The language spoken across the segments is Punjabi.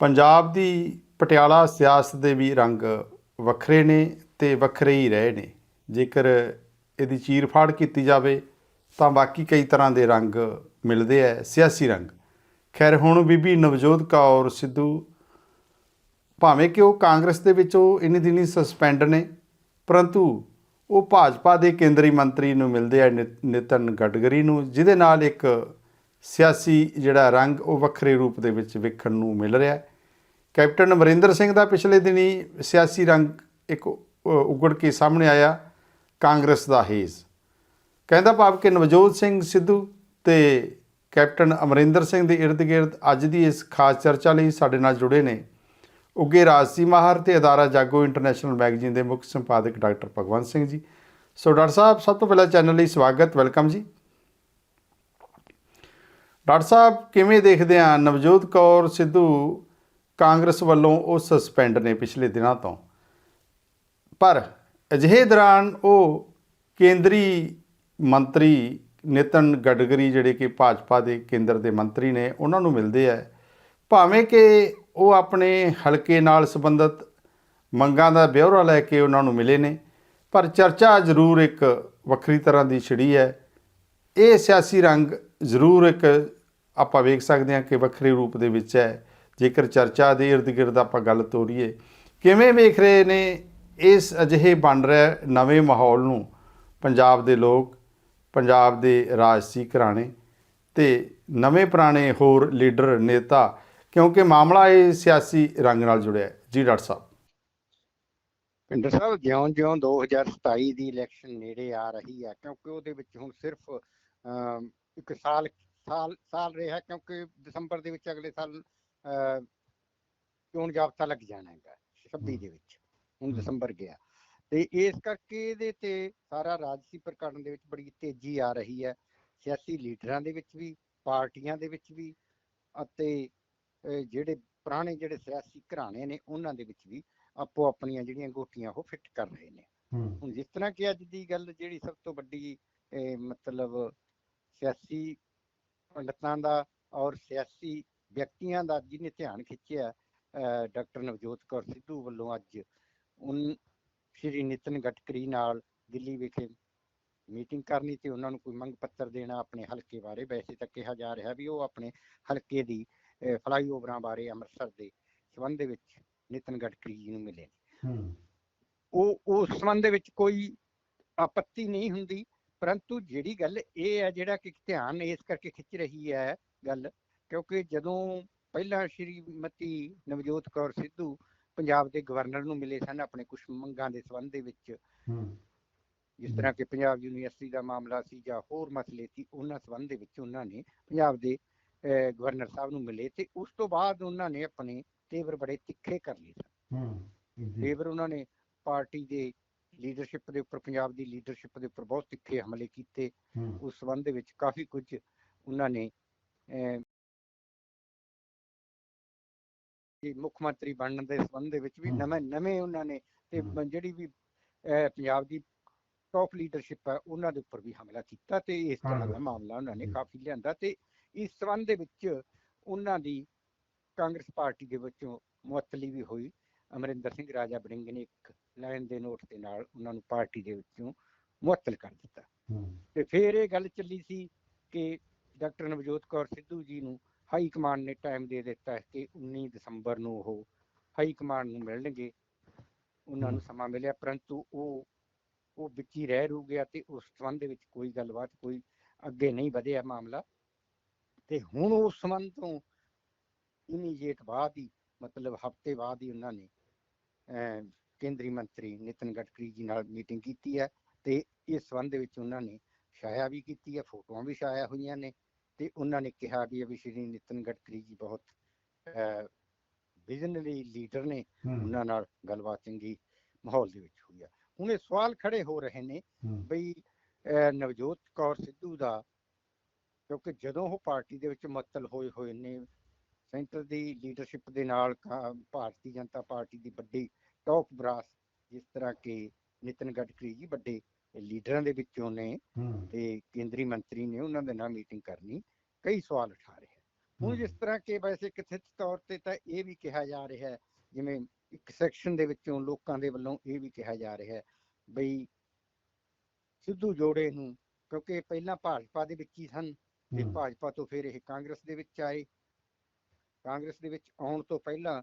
ਪੰਜਾਬ ਦੀ ਪਟਿਆਲਾ ਸਿਆਸਤ ਦੇ ਵੀ ਰੰਗ ਵੱਖਰੇ ਨੇ ਤੇ ਵੱਖਰੇ ਹੀ ਰਹੇ ਨੇ। ਜੇਕਰ ਇਹਦੀ ਚੀਰ-ਫਾੜ ਕੀਤੀ ਜਾਵੇ, ਤਾਂ ਬਾਕੀ ਕਈ ਤਰ੍ਹਾਂ ਦੇ ਰੰਗ ਮਿਲਦੇ ਐ, ਸਿਆਸੀ ਰੰਗ। ਖੈਰ, ਹੁਣ ਬੀਬੀ ਨਵਜੋਤ ਕੌਰ ਸਿੱਧੂ, ਭਾਵੇਂ ਕਿ ਉਹ ਕਾਂਗਰਸ ਦੇ ਵਿੱਚ ਉਹ ਇੰਨੀ ਦਿਨੀ ਸਸਪੈਂਡ ਨੇ, ਪਰੰਤੂ ਉਹ ਭਾਜਪਾ ਦੇ ਕੇਂਦਰੀ ਮੰਤਰੀ ਨੂੰ ਮਿਲਦੇ ਆ ਨਿ- ਨਿਤਨ ਗਡਕਰੀ ਨੂੰ, ਜਿਹਦੇ ਨਾਲ ਇੱਕ ਸਿਆਸੀ ਜਿਹੜਾ ਰੰਗ ਉਹ ਵੱਖਰੇ ਰੂਪ ਦੇ ਵਿੱਚ ਵੇਖਣ ਨੂੰ ਮਿਲ ਰਿਹਾ ਹੈ ਕੈਪਟਨ ਅਮਰਿੰਦਰ ਸਿੰਘ ਦਾ ਪਿਛਲੇ ਦਿਨੀ ਸਿਆਸੀ ਰੰਗ ਇੱਕ ਉ- ਉਗੜ ਕੇ ਸਾਹਮਣੇ ਆਇਆ, ਕਾਂਗਰਸ ਦਾ ਹੇਜ਼ ਕਹਿੰਦਾ ਭਾਵ ਕਿ ਨਵਜੋਤ ਸਿੰਘ ਸਿੱਧੂ ਤੇ ਕੈਪਟਨ ਅਮਰਿੰਦਰ ਸਿੰਘ ਦੇ ਇਰਦ ਗਿਰਦ ਅੱਜ ਦੀ ਇਸ ਖਾਸ ਚਰਚਾ ਲਈ ਸਾਡੇ ਨਾਲ ਜੁੜੇ ਨੇ। ਉੱਗੇ ਰਾਜਸੀ ਮਾਹਰ ਤੇ ਅਦਾਰਾ ਜਾਗੋ ਇੰਟਰਨੈਸ਼ਨਲ ਮੈਗਜ਼ੀਨ ਦੇ ਮੁੱਖ ਸੰਪਾਦਕ doctor Bhagwant Singh ji. So doctor ਸਾਹਿਬ, ਸਭ ਤੋਂ ਪਹਿਲਾਂ ਚੈਨਲ ਲਈ ਸਵਾਗਤ, ਵੈਲਕਮ ਜੀ। ਡਾਕਟਰ ਸਾਹਿਬ, ਕਿਵੇਂ ਦੇਖਦੇ ਆ ਨਵਜੋਤ ਕੌਰ ਸਿੱਧੂ ਕਾਂਗਰਸ ਵੱਲੋਂ ਉਹ ਸਸਪੈਂਡ ਨੇ ਪਿਛਲੇ ਦਿਨਾਂ ਤੋਂ। ਪਰ ਅਜਿਹੇ ਦੌਰਾਨ ਉਹ ਕੇਂਦਰੀ ਮੰਤਰੀ ਨਿਤਨ ਗਡਕਰੀ, ਜਿਹੜੇ ਕਿ ਭਾਜਪਾ ਦੇ ਕੇਂਦਰ ਦੇ ਮੰਤਰੀ ਨੇ, ਉਹਨਾਂ ਨੂੰ ਮਿਲਦੇ ਆ। ਭਾਵੇਂ ਕਿ ਉਹ ਆਪਣੇ ਹਲਕੇ ਨਾਲ ਸੰਬੰਧਿਤ ਮੰਗਾਂ ਦਾ ਬਿਊਰਾ ਲੈ ਕੇ ਉਹਨਾਂ ਨੂੰ ਮਿਲੇ ਨੇ, ਪਰ ਚਰਚਾ ਜ਼ਰੂਰ ਇੱਕ ਵੱਖਰੀ ਤਰ੍ਹਾਂ ਦੀ ਛਿੜੀ ਹੈ। ਇਹ ਸਿਆਸੀ ਰੰਗ ਜ਼ਰੂਰ ਇੱਕ ਆਪਾਂ ਵੇਖ ਸਕਦੇ ਹਾਂ ਕਿ ਵੱਖਰੇ ਰੂਪ ਦੇ ਵਿੱਚ ਹੈ। ਜੇਕਰ ਚਰਚਾ ਦੇ ਇਰਦ ਗਿਰਦ ਆਪਾਂ ਗੱਲ ਤੋਰੀਏ, ਕਿਵੇਂ ਵੇਖ ਰਹੇ ਨੇ ਇਸ ਅਜਿਹੇ ਬਣ ਰਿਹਾ ਨਵੇਂ ਮਾਹੌਲ ਨੂੰ ਪੰਜਾਬ ਦੇ ਲੋਕ, ਪੰਜਾਬ ਦੇ ਰਾਜਸੀ ਘਰਾਣੇ ਤੇ ਨਵੇਂ ਪੁਰਾਣੇ ਹੋਰ ਲੀਡਰ, ਨੇਤਾ, ਕਿਉਂਕਿ ਮਾਮਲਾ ਇਹ ਸਿਆਸੀ ਰੰਗ ਨਾਲ ਜੁੜਿਆ ਹੈ। ਜੀ ਡਾਕਟਰ ਸਾਹਿਬ। ਪਿੰਡਰ ਸਾਹਿਬ, ਜਿਉਂ-ਜਿਉਂ 2027 ਦੀ ਇਲੈਕਸ਼ਨ ਨੇੜੇ ਆ ਰਹੀ ਹੈ, ਕਿਉਂਕਿ ਉਹਦੇ ਵਿੱਚ ਹੁਣ ਸਿਰਫ ਇੱਕ ਸਾਲ ਸਾਲ ਸਾਲ ਰਿਹਾ, ਕਿਉਂਕਿ ਦਸੰਬਰ ਦੇ ਵਿੱਚ ਅਗਲੇ ਸਾਲ ਚੋਣ ਜਾਬਤਾ ਲੱਗ ਜਾਣਾ ਹੈਗਾ 26 ਦੇ ਵਿੱਚ ਹੁਣ। ਦਸੰਬਰ ਗਿਆ। ਤੇ ਇਸ ਕਰਕੇ ਇਹਦੇ ਤੇ ਸਾਰਾ ਰਾਜਸੀ ਪ੍ਰਕਰਣ ਦੇ ਵਿੱਚ ਬੜੀ ਤੇਜ਼ੀ ਆ ਰਹੀ ਹੈ। ਸਿਆਸੀ ਲੀਡਰਾਂ ਦੇ ਵਿੱਚ ਵੀ ਪਾਰਟੀਆਂ ਦੇ ਵਿੱਚ ਵੀ ਅਤੇ ਜਿਹੜੇ ਪੁਰਾਣੇ ਜਿਹੜੇ ਸਿਆਸੀ ਘਰਾਣੇ ਨੇ ਉਹਨਾਂ ਦੇ ਵਿੱਚ ਵੀ ਆਪੋ ਆਪਣੀਆਂ ਜਿਹੜੀਆਂ ਗੋਟੀਆਂ ਉਹ ਫਿੱਟ ਕਰ ਰਹੇ ਨੇ। ਹੁਣ ਜਿਸ ਤਰ੍ਹਾਂ ਕਿ ਅੱਜ ਦੀ ਗੱਲ ਜਿਹੜੀ ਸਭ ਤੋਂ ਵੱਡੀ ਮਤਲਬ ਸਿਆਸੀ ਪੰਡਤਾਂ ਦਾ ਔਰ ਸਿਆਸੀ ਵਿਅਕਤੀਆਂ ਦਾ ਜਿਹਨੇ ਧਿਆਨ ਖਿੱਚਿਆ ਡਾਕਟਰ ਨਵਜੋਤ ਕੌਰ ਸਿੱਧੂ ਵੱਲੋਂ ਅੱਜ ਉਨ ਸ਼੍ਰੀ ਨਿਤਨ ਗਡਕਰੀ ਨਾਲ ਦਿੱਲੀ ਵਿਖੇ ਮੀਟਿੰਗ ਕਰਨੀ ਤੇ ਉਹਨਾਂ ਨੂੰ ਕੋਈ ਮੰਗ ਪੱਤਰ ਦੇਣਾ ਆਪਣੇ ਹਲਕੇ ਬਾਰੇ ਵੈਸੇ ਤਾਂ ਕਿਹਾ ਜਾ ਰਿਹਾ ਵੀ ਉਹ ਆਪਣੇ ਹਲਕੇ ਦੀ ਫਲਾਈਓਵਰਾਂ ਬਾਰੇ ਅੰਮ੍ਰਿਤਸਰ ਦੇ ਸੰਬੰਧ ਦੇ ਵਿੱਚ ਨਿਤਨ ਗਡਕਰੀ ਜੀ ਨੂੰ ਮਿਲੇ ਉਹ ਉਸ ਸੰਬੰਧ ਦੇ ਵਿੱਚ ਕੋਈ ਆਪੱਤੀ ਨਹੀਂ ਹੁੰਦੀ ਪਰੰਤੂ ਜਿਹੜੀ ਗੱਲ ਇਹ ਹੈ ਜਿਹੜਾ ਕਿ ਧਿਆਨ ਇਸ ਕਰਕੇ ਖਿੱਚ ਰਹੀ ਹੈ ਗੱਲ ਕਿਉਂਕਿ ਜਦੋਂ ਪਹਿਲਾਂ ਸ਼੍ਰੀਮਤੀ ਨਵਜੋਤ ਕੌਰ ਸਿੱਧੂ ਪੰਜਾਬ ਦੇ ਗਵਰਨਰ ਨੂੰ ਮਿਲੇ ਸਨ ਆਪਣੇ ਕੁਝ ਮੰਗਾਂ ਦੇ ਸੰਬੰਧ ਦੇ ਵਿੱਚ ਜਿਸ ਤਰ੍ਹਾਂ ਕਿ ਪੰਜਾਬ ਯੂਨੀਵਰਸਿਟੀ ਦਾ ਮਾਮਲਾ ਸੀ ਜਾਂ ਹੋਰ ਮਸਲੇ ਸੀ ਉਹਨਾਂ ਸੰਬੰਧ ਦੇ ਵਿੱਚ ਉਹਨਾਂ ਨੇ ਪੰਜਾਬ ਦੇ ਗਵਰਨਰ ਸਾਹਿਬ ਨੂੰ ਮਿਲੇ ਤੇ ਉਸ ਤੋਂ ਬਾਅਦ ਉਹਨਾਂ ਨੇ ਆਪਣੇ ਤੇਵਰ ਬੜੇ ਤਿੱਖੇ ਕਰ ਲਏ ਸਨ। ਫੇਵਰ ਉਹਨਾਂ ਨੇ ਪਾਰਟੀ ਦੇ ਲੀਡਰਸ਼ਿਪ ਦੇ ਉੱਪਰ ਪੰਜਾਬ ਦੀ ਲੀਡਰਸ਼ਿਪ ਦੇ ਉੱਪਰ ਬਹੁਤ ਤਿੱਖੇ ਹਮਲੇ ਕੀਤੇ। ਉਸ ਸੰਬੰਧ ਦੇ ਵਿੱਚ ਕਾਫੀ ਕੁਝ ਉਹਨਾਂ ਨੇ ਜੀ ਮੁੱਖ ਮੰਤਰੀ ਬਣਨ ਦੇ ਸੰਬੰਧ ਦੇ ਵਿੱਚ ਵੀ। ਨਵੇਂ ਨਵੇਂ ਉਹਨਾਂ ਨੇ ਤੇ ਜਿਹੜੀ ਵੀ ਪੰਜਾਬ ਦੀ ਟੌਪ ਲੀਡਰਸ਼ਿਪ ਹੈ ਉਹਨਾਂ ਦੇ ਉੱਪਰ ਵੀ ਹਮਲਾ ਕੀਤਾ ਤੇ ਇਸ ਤਰ੍ਹਾਂ ਦਾ। ਮਾਮਲਾ ਉਹਨਾਂ ਨੇ। ਕਾਫੀ ਲਿਆਂਦਾ ਤੇ ਇਸ ਸੰਬੰਧ ਦੇ ਵਿੱਚ ਉਹਨਾਂ ਦੀ ਕਾਂਗਰਸ ਪਾਰਟੀ ਦੇ ਵਿੱਚੋਂ ਮੁਅੱਤਲੀ ਵੀ ਹੋਈ ਅਮਰਿੰਦਰ ਸਿੰਘ ਰਾਜਾ ਬੜਿੰਗ ਨੇ ਇੱਕ ਲਾਈਨ ਦੇ ਨੋਟ ਦੇ ਨਾਲ ਉਹਨਾਂ ਨੂੰ ਪਾਰਟੀ ਦੇ ਵਿੱਚੋਂ ਮੁਅੱਤਲ ਕਰ ਦਿੱਤਾ ਤੇ ਫਿਰ ਇਹ ਗੱਲ ਚੱਲੀ ਸੀ ਕਿ ਡਾਕਟਰ ਨਵਜੋਤ ਕੌਰ ਸਿੱਧੂ ਜੀ ਨੂੰ ਹਾਈ ਕਮਾਂਡ ਨੇ ਟਾਈਮ ਦੇ ਦਿੱਤਾ ਹੈ ਕਿ 19 ਦਸੰਬਰ ਨੂੰ ਉਹ ਹਾਈ ਕਮਾਂਡ ਨੂੰ ਮਿਲਣਗੇ। ਉਹਨਾਂ ਨੂੰ। ਸਮਾਂ ਮਿਲਿਆ ਪਰੰਤੂ ਉਹ ਉਹ ਵਿੱਚ ਹੀ ਰਹਿ ਰੂ ਗਿਆ ਤੇ ਉਸ ਸੰਬੰਧ ਦੇ ਵਿੱਚ ਕੋਈ ਗੱਲਬਾਤ ਕੋਈ ਅੱਗੇ ਨਹੀਂ ਵਧਿਆ ਮਾਮਲਾ। ਤੇ ਹੁਣ ਉਸ ਸੰਬੰਧ ਤੋਂ ਇਮੀਡੀਏਟ ਬਾਅਦ ਹੀ ਮਤਲਬ ਹਫ਼ਤੇ ਬਾਅਦ ਹੀ ਉਹਨਾਂ ਨੇ ਕੇਂਦਰੀ ਮੰਤਰੀ ਨਿਤਨ ਗਡਕਰੀ ਜੀ ਨਾਲ ਮੀਟਿੰਗ ਕੀਤੀ ਹੈ ਤੇ ਇਸ ਸੰਬੰਧ ਦੇ ਵਿੱਚ ਉਹਨਾਂ ਨੇ ਛਾਇਆ ਵੀ ਕੀਤੀ ਹੈ ਫੋਟੋਆਂ ਵੀ ਛਾਇਆ ਹੋਈਆਂ ਨੇ। ਤੇ ਉਹਨਾਂ ਨੇ ਕਿਹਾ ਵੀ ਅਭੀ ਸ਼੍ਰੀ ਨਿਤਨ ਗਡਕਰੀ ਜੀ ਬਹੁਤ ਵਿਜ਼ਨਰੀ ਲੀਡਰ ਨੇ ਉਹਨਾਂ ਨਾਲ ਗੱਲਬਾਤ ਚੰਗੀ ਮਾਹੌਲ ਦੇ ਵਿੱਚ ਹੋਈ ਆ। ਹੁਣ ਇਹ ਸਵਾਲ ਖੜੇ ਹੋ ਰਹੇ ਨੇ ਬਈ ਨਵਜੋਤ ਕੌਰ ਸਿੱਧੂ ਦਾ ਕਿਉਂਕਿ ਜਦੋਂ ਉਹ ਪਾਰਟੀ ਦੇ ਵਿੱਚ ਮੁਅੱਤਲ ਹੋਏ ਹੋਏ ਨੇ ਸੈਂਟਰ ਦੀ ਲੀਡਰਸ਼ਿਪ ਦੇ ਨਾਲ ਭਾਰਤੀ ਜਨਤਾ ਪਾਰਟੀ ਦੀ ਵੱਡੀ ਟੌਪ ਬਰਾਸ ਜਿਸ ਤਰ੍ਹਾਂ ਕਿ ਨਿਤਨ ਗਡਕਰੀ ਜੀ ਵੱਡੇ ਲੀਡਰਾਂ ਦੇ ਵਿੱਚੋਂ ਨੇ ਤੇ ਕੇਂਦਰੀ ਮੰਤਰੀ ਨੇ ਉਹਨਾਂ ਦੇ ਨਾਲ ਮੀਟਿੰਗ ਕਰਨੀ ਕਈ ਸਵਾਲ ਉਠਾ ਰਹੇ ਹੁਣ ਜਿਸ ਤਰ੍ਹਾਂ ਕਿ ਵੈਸੇ ਕਥਿਤ ਤੌਰ ਤੇ ਤਾਂ ਇਹ ਵੀ ਕਿਹਾ ਜਾ ਰਿਹਾ ਹੈ ਜਿਵੇਂ ਇੱਕ ਸੈਕਸ਼ਨ ਦੇ ਵਿੱਚੋਂ ਲੋਕਾਂ ਦੇ ਵੱਲੋਂ ਇਹ ਵੀ ਕਿਹਾ ਜਾ ਰਿਹਾ ਹੈ ਬਈ ਸਿੱਧੂ ਜੋੜੇ ਨੂੰ ਕਿਉਂਕਿ ਪਹਿਲਾਂ ਭਾਜਪਾ ਦੇ ਵਿੱਚ ਹੀ ਸਨ ਤੇ। ਭਾਜਪਾ ਤੋਂ ਫਿਰ ਇਹ ਕਾਂਗਰਸ ਦੇ ਵਿੱਚ ਆਏ। ਕਾਂਗਰਸ ਦੇ ਵਿੱਚ ਆਉਣ ਤੋਂ ਪਹਿਲਾਂ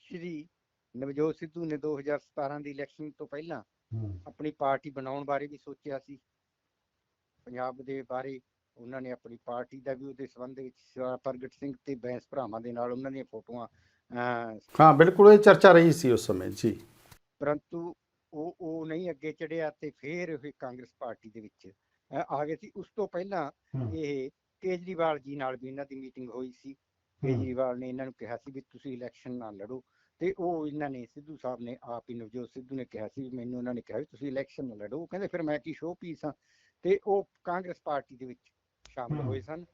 ਸ਼੍ਰੀ ਨਵਜੋਤ ਸਿੱਧੂ ਨੇ 2017 ਦੀ ਇਲੈਕਸ਼ਨ ਤੋਂ ਪਹਿਲਾਂ ਆਪਣੀ ਪਾਰਟੀ ਬਣਾਉਣ ਬਾਰੇ ਵੀ ਸੋਚਿਆ ਸੀ। ਪੰਜਾਬ ਦੇ ਬਾਰੇ ਉਹਨਾਂ ਨੇ ਆਪਣੀ ਪਾਰਟੀ ਦਾ ਵੀ ਉਹਦੇ ਸੰਬੰਧ ਵਿੱਚ ਸਰਦਾਰ ਪ੍ਰਗਟ ਸਿੰਘ ਤੇ ਬੈਂਸ ਭਰਾਵਾਂ ਦੇ ਨਾਲ ਉਹਨਾਂ ਦੀਆਂ ਫੋਟੋਆਂ ਹਾਂ ਬਿਲਕੁਲ ਇਹ ਚਰਚਾ ਰਹੀ ਸੀ ਉਸ ਸਮੇਂ ਜੀ। ਪਰੰਤੂ ਉਹ ਉਹ ਨਹੀਂ ਅੱਗੇ ਚੜਿਆ ਤੇ ਫਿਰ ਇਹ ਕਾਂਗਰਸ ਪਾਰਟੀ ਦੇ ਵਿੱਚ ਆ ਗਏ ਸੀ। ਉਸ ਤੋਂ ਪਹਿਲਾਂ ਇਹ ਕੇਜਰੀਵਾਲ ਜੀ ਨਾਲ ਵੀ ਇਹਨਾਂ ਦੀ ਮੀਟਿੰਗ ਹੋਈ ਸੀ। ਕੇਜਰੀਵਾਲ ਨੇ ਇਹਨਾਂ ਨੂੰ ਕਿਹਾ ਸੀ ਵੀ ਤੁਸੀਂ ਇਲੈਕਸ਼ਨ ਨਾ ਲੜੋ। ਤੇ ਉਹ ਇਹਨਾਂ ਨੇ ਸਿੱਧੂ ਸਾਹਿਬ ਨੇ ਆਪ ਹੀ ਨਵਜੋਤ ਸਿੱਧੂ ਨੇ ਕਿਹਾ ਸੀ ਮੈਨੂੰ ਉਹਨਾਂ ਨੇ ਕਿਹਾ ਵੀ ਤੁਸੀਂ ਇਲੈਕਸ਼ਨ ਨਾ ਲੜੋ। ਉਹ ਕਹਿੰਦੇ ਫਿਰ ਮੈਂ ਕੀ ਸ਼ੋਅ ਪੀਸ ਹਾਂ? ਤੇ ਉਹ ਕਾਂਗਰਸ ਪਾਰਟੀ ਦੇ ਵਿੱਚ ਸ਼ਾਮਲ। ਹੋਏ ਸਨ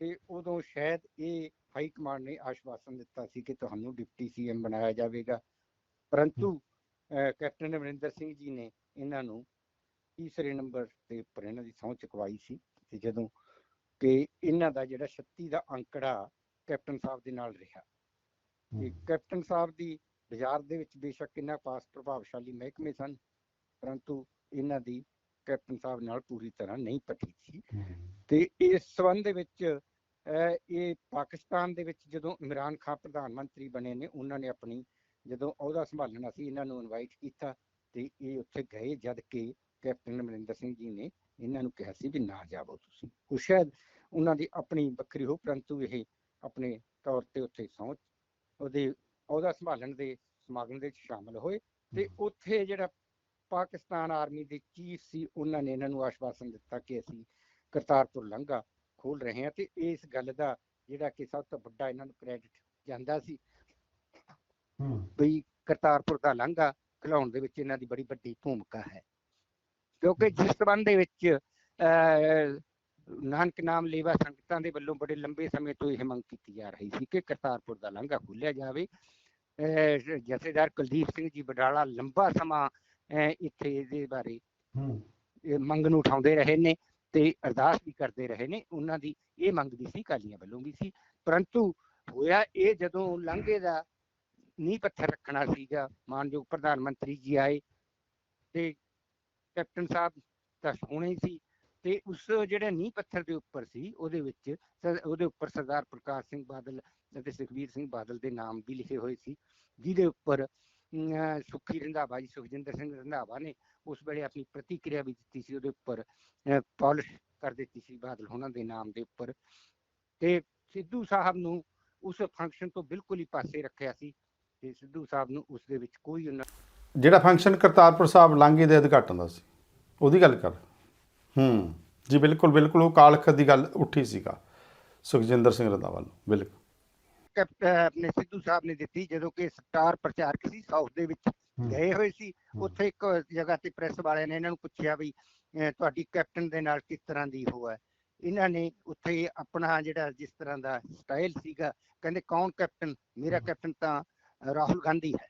ਤੇ ਉਦੋਂ ਸ਼ਾਇਦ ਇਹ ਹਾਈ ਕਮਾਂਡ ਨੇ ਆਸ਼ਵਾਸਨ ਦਿੱਤਾ ਸੀ ਕਿ ਤੁਹਾਨੂੰ ਡਿਪਟੀ ਸੀਐਮ ਬਣਾਇਆ ਜਾਵੇਗਾ। ਪਰੰਤੂ ਕੈਪਟਨ ਅਮਰਿੰਦਰ ਸਿੰਘ ਜੀ ਨੇ ਇਹਨਾਂ ਨੂੰ ਤੀਸਰੇ ਨੰਬਰ ਤੇ ਉੱਪਰ ਇਹਨਾਂ ਦੀ ਸਹੁੰ ਚੁਕਵਾਈ ਸੀ ਤੇ ਜਦੋਂ ਕਿ ਇਹਨਾਂ ਦਾ ਜਿਹੜਾ 36 ਦਾ ਅੰਕੜਾ ਕੈਪਟਨ ਸਾਹਿਬ ਦੇ ਨਾਲ ਰਿਹਾ। ਕਿ ਕੈਪਟਨ ਸਾਹਿਬ ਦੀ ਬਾਜ਼ਾਰ ਦੇ ਵਿੱਚ ਬੇਸ਼ੱਕ ਇਹਨਾਂ ਪਾਸ ਪ੍ਰਭਾਵਸ਼ਾਲੀ ਮਹਿਕਮੇ ਸਨ ਪਰੰਤੂ ਇਹਨਾਂ ਦੀ ਕੈਪਟਨ ਸਾਹਿਬ ਨਾਲ ਪੂਰੀ ਤਰ੍ਹਾਂ ਨਹੀਂ ਪੱਟੀ ਸੀ। ਤੇ ਇਸ ਸੰਬੰਧ ਦੇ ਵਿੱਚ ਇਹ ਪਾਕਿਸਤਾਨ ਦੇ ਵਿੱਚ ਜਦੋਂ ਇਮਰਾਨ ਖਾਨ ਪ੍ਰਧਾਨ ਮੰਤਰੀ ਬਣੇ ਨੇ ਉਹਨਾਂ ਨੇ ਆਪਣੀ ਜਦੋਂ ਅਹੁਦਾ ਸੰਭਾਲਣਾ ਸੀ ਇਹਨਾਂ ਨੂੰ ਇਨਵਾਈਟ ਕੀਤਾ ਤੇ ਇਹ ਉੱਥੇ ਗਏ ਜਦ ਕਿ ਕੈਪਟਨ ਅਮਰਿੰਦਰ ਸਿੰਘ ਜੀ ਨੇ ਇਹਨਾਂ ਨੂੰ ਕਿਹਾ ਸੀ ਵੀ ਨਾ ਜਾਵੋ ਤੁਸੀਂ। ਉਹ ਸ਼ਾਇਦ ਉਹਨਾਂ ਦੀ ਆਪਣੀ ਵੱਖਰੀ ਹੋ ਪਰੰਤੂ ਇਹ ਆਪਣੇ ਤੌਰ ਤੇ ਉੱਥੇ ਸਹੁੰ ਉਹਦੇ ਅਹੁਦਾ ਸੰਭਾਲਣ ਦੇ ਸਮਾਗਮ ਦੇ ਵਿੱਚ ਸ਼ਾਮਲ ਹੋਏ ਤੇ ਉੱਥੇ ਜਿਹੜਾ ਪਾਕਿਸਤਾਨ ਆਰਮੀ ਦੇ ਚੀਫ ਸੀ ਉਹਨਾਂ ਨੇ ਇਹਨਾਂ ਨੂੰ ਆਸ਼ਵਾਸਨ ਦਿੱਤਾ ਕਿ ਅਸੀਂ ਕਰਤਾਰਪੁਰ ਲੰਘਾ ਖੋਲ ਰਹੇ ਹਾਂ ਤੇ ਇਸ ਗੱਲ ਦਾ ਜਿਹੜਾ ਕਿ ਸਭ ਤੋਂ ਵੱਡਾ ਇਹਨਾਂ ਨੂੰ ਕ੍ਰੈਡਿਟ ਜਾਂਦਾ ਸੀ ਵੀ ਕਰਤਾਰਪੁਰ ਦਾ ਲੰਘਾ ਖਿਲਾਉਣ ਦੇ ਵਿੱਚ ਇਹਨਾਂ ਦੀ ਬੜੀ ਵੱਡੀ ਭੂਮਿਕਾ ਹੈ। ਕਿਉਂਕਿ ਜਿਸ ਸੰਬੰਧ ਦੇ ਵਿੱਚ ਨਾਨਕ ਨਾਮ ਲੇਵਾ ਸੰਗਤਾਂ ਦੇ ਵੱਲੋਂ ਬੜੇ ਲੰਬੇ ਸਮੇਂ ਤੋਂ ਇਹ ਮੰਗ ਕੀਤੀ ਜਾ ਰਹੀ ਸੀ ਕਿ ਕਰਤਾਰਪੁਰ ਦਾ ਲੰਘਾ ਖੋਲ੍ਹਿਆ ਜਾਵੇ। ਜਥੇਦਾਰ ਕੁਲਦੀਪ ਸਿੰਘ ਜੀ ਬਡਾਲਾ ਲੰਬਾ ਸਮਾਂ ਇੱਥੇ ਇਹਦੇ ਬਾਰੇ ਇਹ ਮੰਗ ਨੂੰ ਉਠਾਉਂਦੇ ਰਹੇ ਨੇ ਤੇ ਅਰਦਾਸ ਵੀ ਕਰਦੇ ਰਹੇ ਨੇ। ਉਹਨਾਂ ਦੀ ਇਹ ਮੰਗ ਵੀ ਸੀ ਕਾਲੀਆਂ ਵੱਲੋਂ ਵੀ ਸੀ। ਪਰੰਤੂ ਹੋਇਆ ਇਹ ਜਦੋਂ ਲੰਘੇ ਦਾ ਨੀਂਹ ਪੱਥਰ ਰੱਖਣਾ ਸੀਗਾ ਮਾਨਯੋਗ ਪ੍ਰਧਾਨ ਮੰਤਰੀ ਜੀ ਆਏ ਤੇ ਕੈਪਟਨ ਸਾਹਿਬ ਤਾਂ ਹੋਣੇ ਹੀ ਸੀ। ਤੇ ਉਸ ਜਿਹੜੇ ਨੀਂਹ ਪੱਥਰ ਦੇ ਉੱਪਰ ਸੀ ਉਹਦੇ ਵਿੱਚ ਸ- ਉਹਦੇ ਉੱਪਰ ਸਰਦਾਰ ਪ੍ਰਕਾਸ਼ ਸਿੰਘ ਬਾਦਲ ਅਤੇ ਸੁਖਬੀਰ ਸਿੰਘ ਬਾਦਲ ਦੇ ਨਾਮ ਵੀ ਲਿਖੇ ਹੋਏ ਸੀ ਜਿਹਦੇ ਉੱਪਰ ਅਮ, ਰੰਧਾਵਾ ਜੀ ਸੁਖਜਿੰਦਰ ਸਿੰਘ ਰੰਧਾਵਾ ਨੇ ਉਸ ਵੇਲੇ ਆਪਣੀ ਪ੍ਰਤੀਕਿਰਿਆ ਵੀ ਦਿੱਤੀ ਸੀ ਉਹਦੇ ਉੱਪਰ ਪਾਲਿਸ਼ ਕਰ ਦਿੱਤੀ ਸੀ ਬਾਦਲ ਉਹਨਾਂ ਦੇ ਨਾਮ ਦੇ ਉੱਪਰ। ਤੇ ਸਿੱਧੂ ਸਾਹਿਬ ਨੂੰ ਉਸ ਫੰਕਸ਼ਨ ਤੋਂ ਬਿਲਕੁਲ ਹੀ ਪਾਸੇ ਰੱਖਿਆ ਸੀ ਤੇ ਸਿੱਧੂ ਸਾਹਿਬ ਨੂੰ ਉਸ ਦੇ ਵਿੱਚ ਕੋਈ ਉਹਨਾਂ ਜਿਹੜਾ ਫੰਕਸ਼ਨ ਕਰਤਾਰਪੁਰ ਸਾਹਿਬ ਲਾਂਘੇ ਦੇ ਉਦਘਾਟਨ ਦਾ ਸੀ ਉਹਦੀ ਗੱਲ ਕਰ। ਹੂੰ। ਜੀ ਬਿਲਕੁਲ ਬਿਲਕੁਲ ਉਹ ਕਾਲਖ ਦੀ ਗੱਲ ਉੱਠੀ ਸੀਗਾ ਸੁਖਜਿੰਦਰ ਸਿੰਘ ਰੰਧਾਵਾ ਨੂੰ ਬਿਲਕੁਲ। ਆਪਣੇ ਸਿੱਧੂ ਸਾਹਿਬ ਨੇ ਦਿੱਤੀ ਜਦੋਂ ਕਿ ਸਟਾਰ ਪ੍ਰਚਾਰਕ ਸੀ ਸਾਊਥ ਦੇ ਵਿੱਚ ਗਏ ਹੋਏ ਸੀ। ਉੱਥੇ ਇੱਕ ਜਗ੍ਹਾ ਤੇ ਪ੍ਰੈਸ ਵਾਲਿਆਂ ਨੇ ਇਹਨਾਂ ਨੂੰ ਪੁੱਛਿਆ ਵੀ ਤੁਹਾਡੀ ਕੈਪਟਨ ਦੇ ਨਾਲ ਕਿਸ ਤਰ੍ਹਾਂ ਦੀ ਉਹ ਹੈ? ਇਹਨਾਂ ਨੇ ਉੱਥੇ ਆਪਣਾ ਜਿਹੜਾ ਜਿਸ ਤਰ੍ਹਾਂ ਦਾ ਸਟਾਈਲ ਸੀਗਾ ਕਹਿੰਦੇ ਕੌਣ ਕੈਪਟਨ? ਮੇਰਾ। ਕੈਪਟਨ ਤਾਂ ਰਾਹੁਲ ਗਾਂਧੀ ਹੈ।